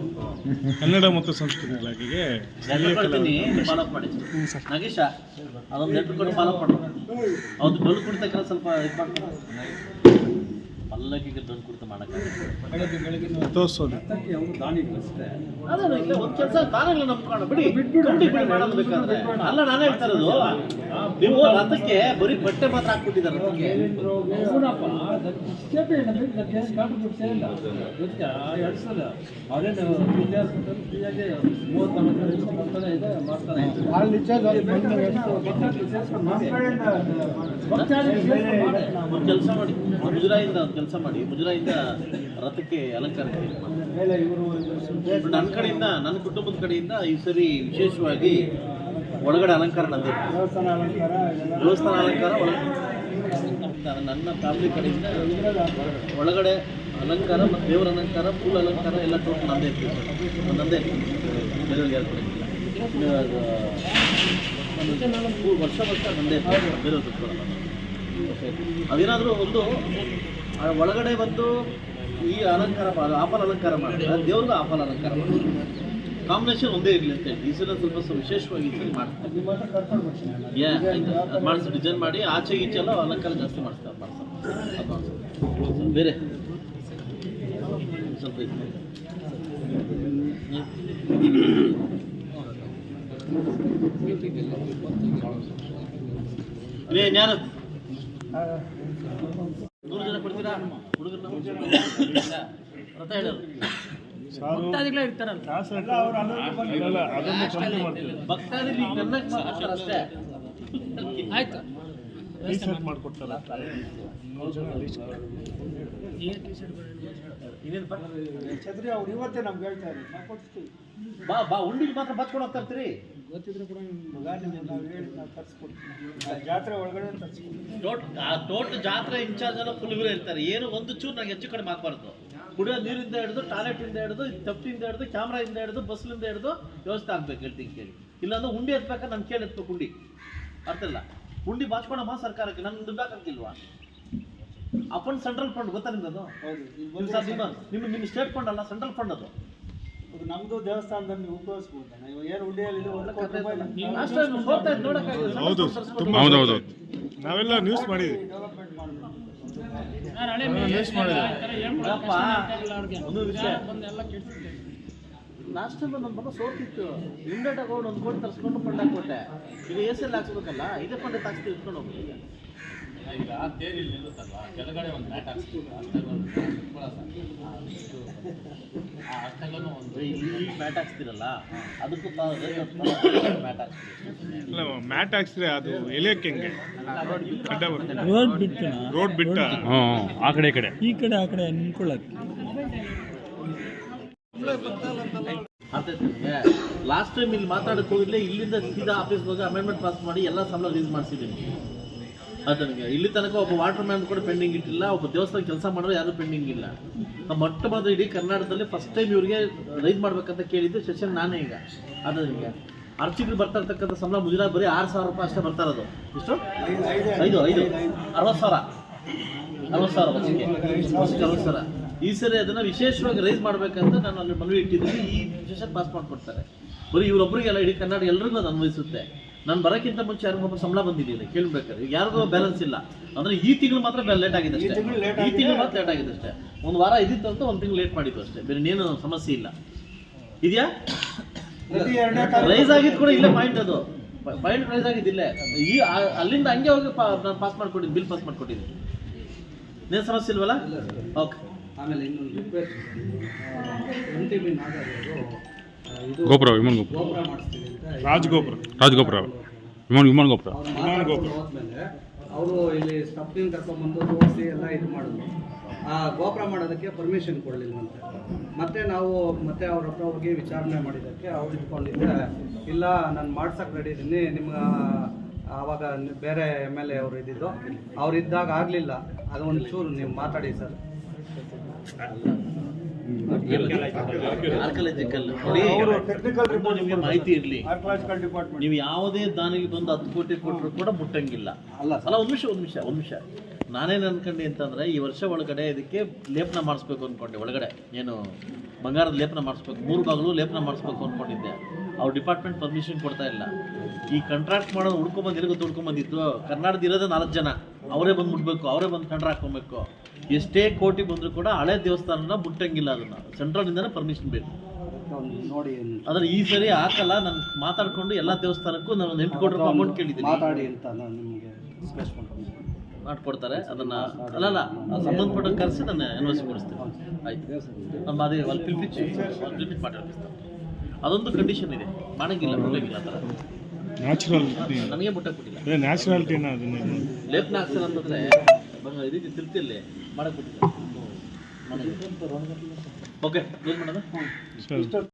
ಕನ್ನಡ ಮತ್ತು ಸಂಸ್ಕೃತಿ ಇಲಾಖೆಗೆ ಫಾಲೋ ಮಾಡಿ. ನಾಗೇಶ ಅದೊಂದು ನೆಟ್ಟು ಕೊಟ್ಟು ಫಾಲೋ ಮಾಡಿ. ಅವ್ದು ಬಲ್ ಕುಡಿತ ಸ್ವಲ್ಪ ಇದು ಮಾಡ್ತಾರೆ ಪಲ್ಲಕ್ಕಿಗೆ ದುಡ್ಡು ಕೊಡ್ತಾ ತೋರಿಸೋದು ಅದೇ ಇಲ್ಲ ಒಂದು ಕೆಲಸ ತಾನಾಗ್ಲೂ ನಂಬ್ಕೊಂಡು ಬಿಡಿ ಕಮಿಟಿ ಬಿಡಿ ಮಾಡೋದು ಬೇಕಾದ್ರೆ ಅಲ್ಲ ನಾನು ಹೇಳ್ತಾ ಇರೋದು ನೀವು ರಥಕ್ಕೆ ಬರೀ ಬಟ್ಟೆ ಮಾತ್ರ ಹಾಕ್ಬಿಟ್ಟಿದ್ದಾರೆ ರಥಕ್ಕೆ ಎರಡು ಸಲ ಅವರೇನು ಮೂವತ್ತು ಬರ್ತಾನೆ ಇದೆ ಮಾಡ್ತಾನೆ ಒಂದು ಕೆಲಸ ಮಾಡಿ ಮುಜರಾಯಿಂದ ಒಂದು ಕೆಲಸ ಮಾಡಿ ಮುಜರಾಯಿಂದ ರಥಕ್ಕೆ ಅಲಂಕಾರ ನನ್ನ ಕಡೆಯಿಂದ ನನ್ನ ಕುಟುಂಬದ ಕಡೆಯಿಂದ ಈ ಸರಿ ವಿಶೇಷವಾಗಿ ಒಳಗಡೆ ಅಲಂಕಾರ ನಂದೇ. ದೇವಸ್ಥಾನ ಅಲಂಕಾರ ನನ್ನ ಫ್ಯಾಮಿಲಿ ಕಡೆಯಿಂದ ಒಳಗಡೆ ಅಲಂಕಾರ ಮತ್ತು ದೇವರ ಅಲಂಕಾರ ಫುಲ್ ಅಲಂಕಾರ ಎಲ್ಲ ಟೋಟಲ್ ನಂದೇ ಇರ್ತೀವಿ ಸರ್. ನಂದೇ ಬೇರೆಯವ್ರಿಗೆ ಯಾರು full ವರ್ಷ ವರ್ಷ ನಂದೇ ಇರ್ತೀವಿ ಅದೇನಾದರೂ ಒಂದು ಒಳಗಡೆ ಬಂದು ಈ ಅಲಂಕಾರ ಮಾಡಿ ಆಪಲ್ ಅಲಂಕಾರ ಮಾಡಿದ್ರೆ ದೇವ್ರಿಗೂ ಆಪಲ್ ಅಲಂಕಾರ ಮಾಡಿ. ಕಾಂಬಿನೇಷನ್ ಒಂದೇ ಇರಲಿ ಅಂತ ಈ ಸಲ ಸ್ವಲ್ಪ ವಿಶೇಷವಾಗಿ ಮಾಡ್ತಾರೆ. ಮಾಡಿಸಿ ಡಿಸೈನ್ ಮಾಡಿ ಆಚೆ ಈಚೆ ಎಲ್ಲ ಅಲಂಕಾರ ಜಾಸ್ತಿ ಮಾಡಿಸ್ತಾರೆ ಮಾಡ್ತಾರೆ ಬೇರೆ? ಸ್ವಲ್ಪ ಇದು. ಇಲ್ಲೇ ಇನ್ನೇನಪ್ಪ ಛತ್ರಿ ಅವ್ರು ಇವತ್ತೇ ನಮ್ಗೆ ಬಾ ಬಾ ಉಂಡಿಗೆ ಮಾತ್ರ ಬಚ್ಕೊಂಡು ಹೋಗ್ತಾ ಇರ್ತೀರಿ ಗೊತ್ತಿದ್ರೆ ಕೂಡ ಮಗ ನಿಮ್ಗೆ ನಾವು ಹೇಳಿ ನಾವು ತರಿಸ್ಕೊಡ್ತೀವಿ. ಆ ಜಾತ್ರೆ ಒಳಗಡೆ ಟೋಟ್ ಆ ಟೋಟ್ ಜಾತ್ರೆ ಇನ್ಚಾರ್ಜ್ ಎಲ್ಲ ಫುಲ್ ಇವರೇ ಇರ್ತಾರೆ. ಏನು ಒಂದು ಚೂರು ನಂಗೆ ಹೆಚ್ಚು ಕಡಿಮೆ ಹಾಕ್ಬಾರ್ದು ಕುಡಿಯೋ ನೀರಿಂದ ಹಿಡಿದು ಟಾಯ್ಲೆಟಿಂದ ಹಿಡಿದು ತಪ್ಪಿಂದ ಹಿಡಿದು ಕ್ಯಾಮ್ರಾಯಿಂದ ಹಿಡಿದು ಬಸ್ಲಿಂದ ಹಿಡಿದು ವ್ಯವಸ್ಥೆ ಆಗ್ಬೇಕು ಹೇಳ್ತೀನಿ ಕೇಳಿ. ಇಲ್ಲಾಂದ್ರೆ ಹುಂಡಿ ಎತ್ಬೇಕಾ ನಾನು ಕೇಳಿ ಎತ್ಬೇಕು ಹುಂಡಿ. ಅರ್ಥ ಇಲ್ಲ? ಹುಂಡಿ ಬಾಚ್ಕೊಳಮ್ಮ ಸರ್ಕಾರಕ್ಕೆ ನನ್ನ ದುಡ್ಡು ಹಾಕಂಗಿಲ್ವಾ ಆ ಫಂಡ್ ಸೆಂಟ್ರಲ್ ಫಂಡ್ ಗೊತ್ತಾ ನಿಮ್ದು ಹೌದು ನಿಮ್ಮ ನಿಮ್ಮ ಸ್ಟೇಟ್ ಫಂಡ್ ಅಲ್ಲ ಸೆಂಟ್ರಲ್ ಫಂಡ್ ಅದು. ಅದು ನಮ್ದು ದೇವಸ್ಥಾನದಲ್ಲಿ ನೀವು ಏನು ಒಂದು ಕೋಟಿ ರೂಪಾಯಿ ಹೌದು. ಹೌದೌದು ನಾವೆಲ್ಲ ನ್ಯೂಸ್ ಮಾಡಿದ್ವಿ. ಡೆವಲಪ್ಮೆಂಟ್ ಮಾಡಬೇಕು. ಅಪ್ಪ, ಒಂದು ವಿಷಯ. ಲಾಸ್ಟ್ ಟೈಮ್ ನಮ್ಮ ಮಗ ಸೋತಿತ್ತು. ಇಮ್ಮಿಡಿಯೇಟ್ ಆಗಿ ಒಂದು ಕೋಟಿ ತರಿಸ್ಕೊಂಡು ಫಂಡ್ ಹಾಕ್ಬಿಟ್ಟೆ. ಈಗ ಎಸ್ ಎಲ್ ಹಾಕ್ಸ್ಬೇಕಲ್ಲ ಇದೇ ಫಂಡ್ ಹಾಕ್ಸ್ತಿ ಇಟ್ಕೊಂಡು ಹೋಗಿ ಈಗ ಈಗ ತೇರಿ ಇಲ್ಲಿ ನಿಲ್ಲುತ್ತಲ್ವಾ ಕೆಳಗಡೆ ಒಂದು ಮ್ಯಾಟ್ ಆ ಒಂದು ಮ್ಯಾಟ್ ಹಾಕ್ಸ್ತಿರಲ್ಲ? ಅದಕ್ಕೂ ಮ್ಯಾಟ್ ಹಾಕ್ಸ್ತೀವಿ ಇಲ್ಲ ಮ್ಯಾಟ್ ಹಾಕ್ಸಿದ್ರೆ ಅದು ಎಲೆಯಕ್ಕೆ ಹೆಂಗೆ? ರೋಡ್ ಬಿಟ್ಟು ರೋಡ್ ಬಿಟ್ಟ ಆ ಕಡೆ ಈ ಕಡೆ. ಈ ಕಡೆ ಆ ಕಡೆ ನಿಂತ್ಕೊಳ್ಳೋಕೆ ಲಾಸ್ಟ್ ಟೈಮ್ ಇಲ್ಲಿ ಮಾತಾಡಕ್ಕೆ ಹೋಗಿದ್ಲೆ ಇಲ್ಲಿಂದ ಸೀದಾ ಆಫೀಸ್ ಹೋಗಿ ಅಮೆಂಡ್ಮೆಂಟ್ ಪಾಸ್ ಮಾಡಿ ಎಲ್ಲಾ ಸಂಬಳ ರಿಲೀಸ್ ಮಾಡಿಸಿದ್ದೀನಿ. ಅದು ನನಗೆ ಇಲ್ಲಿ ತನಕ ಒಬ್ಬ ವಾಟರ್ ಮ್ಯಾನ್ ಕೂಡ ಪೆಂಡಿಂಗ್ ಇಟ್ಟಿಲ್ಲ, ಒಬ್ಬ ದೇವಸ್ಥಾನ ಕೆಲಸ ಮಾಡೋರು ಯಾರು ಪೆಂಡಿಂಗ್ ಇಲ್ಲ. ಮೊಟ್ಟ ಮೊದಲು ಇಡೀ ಕರ್ನಾಟಕದಲ್ಲಿ ಫಸ್ಟ್ ಟೈಮ್ ಇವರಿಗೆ ರೈಸ್ ಮಾಡ್ಬೇಕಂತ ಕೇಳಿದ್ದು ಸೆಷನ್ ನಾನೇ ಈಗ. ಅದು ನನಗೆ ಅರ್ಚಕರು ಬರ್ತಾ ಇರ್ತಕ್ಕಂಥ ಸಂಬಳ ಮುಜರಾ ಬರೀ ಆರು ಸಾವಿರ ರೂಪಾಯಿ ಅಷ್ಟೇ ಬರ್ತಾ ಇರೋದು. ಇಷ್ಟು ಐದು ಐದು, ಅರವತ್ತು ಸಾವಿರ. ಅರವತ್ತು ಸಾವಿರ ಅರವತ್ತು ಸಾವಿರ. ಈ ಸರಿ ಅದನ್ನು ವಿಶೇಷವಾಗಿ ರೈಸ್ ಮಾಡಬೇಕಂತ ನಾನು ಅಲ್ಲಿ ಮನವಿ ಇಟ್ಟಿದ್ದೀನಿ. ಈ ಸೆಷನ್ ಪಾಸ್ ಮಾಡಿಕೊಡ್ತಾರೆ. ಬರೀ ಇವರೊಬ್ಬರಿಗೆಲ್ಲ ಇಡೀ ಕರ್ನಾಟಕ ಎಲ್ಲರಿಗೂ ಅದು ಅನ್ವಯಿಸುತ್ತೆ. ನಾನು ಬರೋಕ್ಕಿಂತ ಮುಂಚೆ ಯಾರಿಗೊಬ್ಬ ಸಂಬಳ ಬಂದಿದ್ದೀನಿ ಕೇಳ್ಬೇಕಾದ್ರೆ. ಯಾರಿಗೂ ಬ್ಯಾಲೆನ್ಸ್ ಇಲ್ಲ. ಅಂದರೆ ಈ ತಿಂಗಳು ಮಾತ್ರ ಲೇಟ್ ಆಗಿದೆ ಅಷ್ಟೇ. ಈ ತಿಂಗಳು ಮಾತ್ರ ಲೇಟ್ ಆಗಿದೆ ಅಷ್ಟೇ. ಒಂದು ವಾರ ಇದ್ದಿತ್ತು ಅಂತ ಒಂದು ತಿಂಗಳು ಲೇಟ್ ಮಾಡಿದ್ದು ಅಷ್ಟೇ. ಬೇರೆ ಇನ್ನೇನು ಸಮಸ್ಯೆ ಇಲ್ಲ. ಇದೆಯಾ? ರೈಸ್ ಆಗಿದ್ದು ಕೂಡ ಇಲ್ಲೇ ಪಾಯಿಂಟ್ ಅದು. ಪಾಯಿಂಟ್ ರೈಸ್ ಇಲ್ಲೇ. ಈ ಅಲ್ಲಿಂದ ಹಂಗೆ ಹೋಗಿ ನಾನು ಪಾಸ್ ಮಾಡ್ಕೊಟ್ಟಿದ್ದು ಬಿಲ್ ಪಾಸ್ ಮಾಡ್ಕೊಟ್ಟಿದ್ದೀನಿ ಏನು ಸಮಸ್ಯೆ ಇಲ್ವಲ್ಲ? ಓಕೆ ಆಮೇಲೆ ಇನ್ನೊಂದು ರಿಕ್ವೆಸ್ಟ್ ಇದು ಗೋಪುರ ವಿಮಾನ ಗೋಪುರ. ಗೋಪುರ ಮಾಡಿಸ್ತೀವಿ ಅಂತ ರಾಜಗೋಪುರ. ರಾಜಗೋಪುರ. ವಿಮಾನ ವಿಮಾನ ಗೋಪುರ. ವಿಮಾನ ಗೋಪುರ. ಹೋದ್ಮೇಲೆ ಅವರು ಇಲ್ಲಿ ಸ್ಟಫ್ನಿಂಗ್ ಕರ್ಕೊಂಡ್ಬಂದು ತೋರಿಸಿ ಎಲ್ಲ ಇದು ಮಾಡಿದ್ರು. ಆ ಗೋಪುರ ಮಾಡೋದಕ್ಕೆ ಪರ್ಮಿಷನ್ ಅಂತ. ಮತ್ತೆ ನಾವು ಮತ್ತೆ ಅವ್ರ ಹತ್ರ ಹೋಗಿ ವಿಚಾರಣೆ ಮಾಡಿದ್ದಕ್ಕೆ ಅವ್ರು ಇಟ್ಕೊಂಡಿದ್ದೆ ಇಲ್ಲ ನಾನು ಮಾಡ್ಸಕ್ಕೆ ರೆಡಿ ಇದ್ದೀನಿ ನಿಮ್ಗೆ ಆವಾಗ ಬೇರೆ ಎಂ ಎಲ್ ಎ ಅವರು ಇದ್ದಿದ್ದು ಅವ್ರು ಇದ್ದಾಗ ಆಗಲಿಲ್ಲ. ಅದು ಒಂದು ಚೂರು ನೀವು ಮಾತಾಡಿ ಸರ್. ಆರ್ಕಲಾಜಿಕಲ್ ನಿಮಗೆ ಮಾಹಿತಿ ಇರಲಿ. ಆರ್ಕಲಾಜಿಕಲ್ ಡಿಪಾರ್ಟ್ಮೆಂಟ್ ನೀವು ಯಾವುದೇ ದಾನಿಗೆ ಬಂದು ಹತ್ತು ಕೋಟಿ ಕೊಟ್ಟರು ಕೂಡ ಮುಟ್ಟಂಗಿಲ್ಲ. ಅಲ್ಲ ಅಲ್ಲ ಒಂದು ನಿಮಿಷ ಒಂದು ನಿಮಿಷ ಒಂದು ನಿಮಿಷ. ನಾನೇನು ಅನ್ಕೊಂಡೆ ಅಂತಂದ್ರೆ ಈ ವರ್ಷ ಒಳಗಡೆ ಇದಕ್ಕೆ ಲೇಪನ ಮಾಡಿಸ್ಬೇಕು ಅಂದ್ಕೊಂಡೆ ಒಳಗಡೆ. ಏನು ಬಂಗಾರದ ಲೇಪನ ಮಾಡಿಸ್ಬೇಕು ಮೂರು ಬಾಗಿಲು ಲೇಪನ ಮಾಡಿಸ್ಬೇಕು ಅಂದ್ಕೊಂಡಿದ್ದೆ ಅವ್ರ ಡಿಪಾರ್ಟ್ಮೆಂಟ್ ಪರ್ಮಿಷನ್ ಕೊಡ್ತಾ ಇಲ್ಲ. ಈ ಕಾಂಟ್ರಾಕ್ಟ್ ಮಾಡೋದು ಹುಡ್ಕೊಂಬಂದು ಎಲ್ಲಿ ಗೊತ್ತು ಹುಡ್ಕೊಂಬಂದಿದ್ದು ಕರ್ನಾಟಕದ ಇರೋದೇ ನಾಲ್ಕು ಜನ. ಅವರೇ ಬಂದು ಮುಟ್ಬೇಕು ಅವರೇ ಬಂದು ಟೆಂಡರ್ ಹಾಕೊಬೇಕು ಎಷ್ಟೇ ಕೋಟಿ ಬಂದರೂ ಕೂಡ ಹಳೆ ದೇವಸ್ಥಾನನ ಮುಟ್ಟಂಗಿಲ್ಲ ಅದನ್ನು. ಸೆಂಟ್ರಲಿಂದನೇ ಪರ್ಮಿಷನ್ ಬೇಕು. ನೋಡಿ ಆದರೆ ಈ ಸರಿ ಹಾಕಲ್ಲ ನಾನು ಮಾತಾಡ್ಕೊಂಡು ಎಲ್ಲ ದೇವಸ್ಥಾನಕ್ಕೂ ನಾನು ಒಂದು ಎಂಟು ಕೋಟಿ ರೂಪಾಯಿ ಅಮೌಂಟ್ ಕೇಳಿದ್ದೀನಿ. ಮಾತಾಡಿ ಅಂತ ನಾನು ನಿಮಗೆ ಡಿಸ್ಕಸ್ ಮಾಡ್ಕೊಂಡು ಮಾಡ್ಕೊಡ್ತಾರೆ ಅದನ್ನ ಅಲ್ಲಲ್ಲ ಸಂಬಂಧಪಟ್ಟ ಕರೆಸಿ ನಾನು ಎನ್ವಸಿ ಕೊಡಿಸ್ತೀನಿ. ಆಯ್ತು. ನಮ್ಮ ಅದೇ ಒಂದು ಪಿಲ್ಪಿಚ್ ಪಿಲ್ಪಿಚ್ ಅದೊಂದು ಕಂಡೀಷನ್ ಇದೆ. ಮಾಡಂಗಿಲ್ಲ ಬಿಡಂಗಿಲ್ಲ ಆ ಥರ. ನ್ಯಾಚುರಲ್ ನನಗೆ ಅದೇ ಕೊಟ್ಟಿಲ್ಲ. ನ್ಯಾಚುರಾಲಿಟಿನ ಅದನ್ನ ಲೇಪನ ಹಾಕ್ಸಲ್ಲ ಅಂತಂದ್ರೆ ಬಂಗ ರೀತಿ ತಿರ್ತಿಯಲ್ಲಿ ಮಾಡಕ್ಕೆ ಬಿಟ್ಟಿಲ್ಲ ಓಕೆ ಏನು ಮಾಡೋದು? ಸರ್.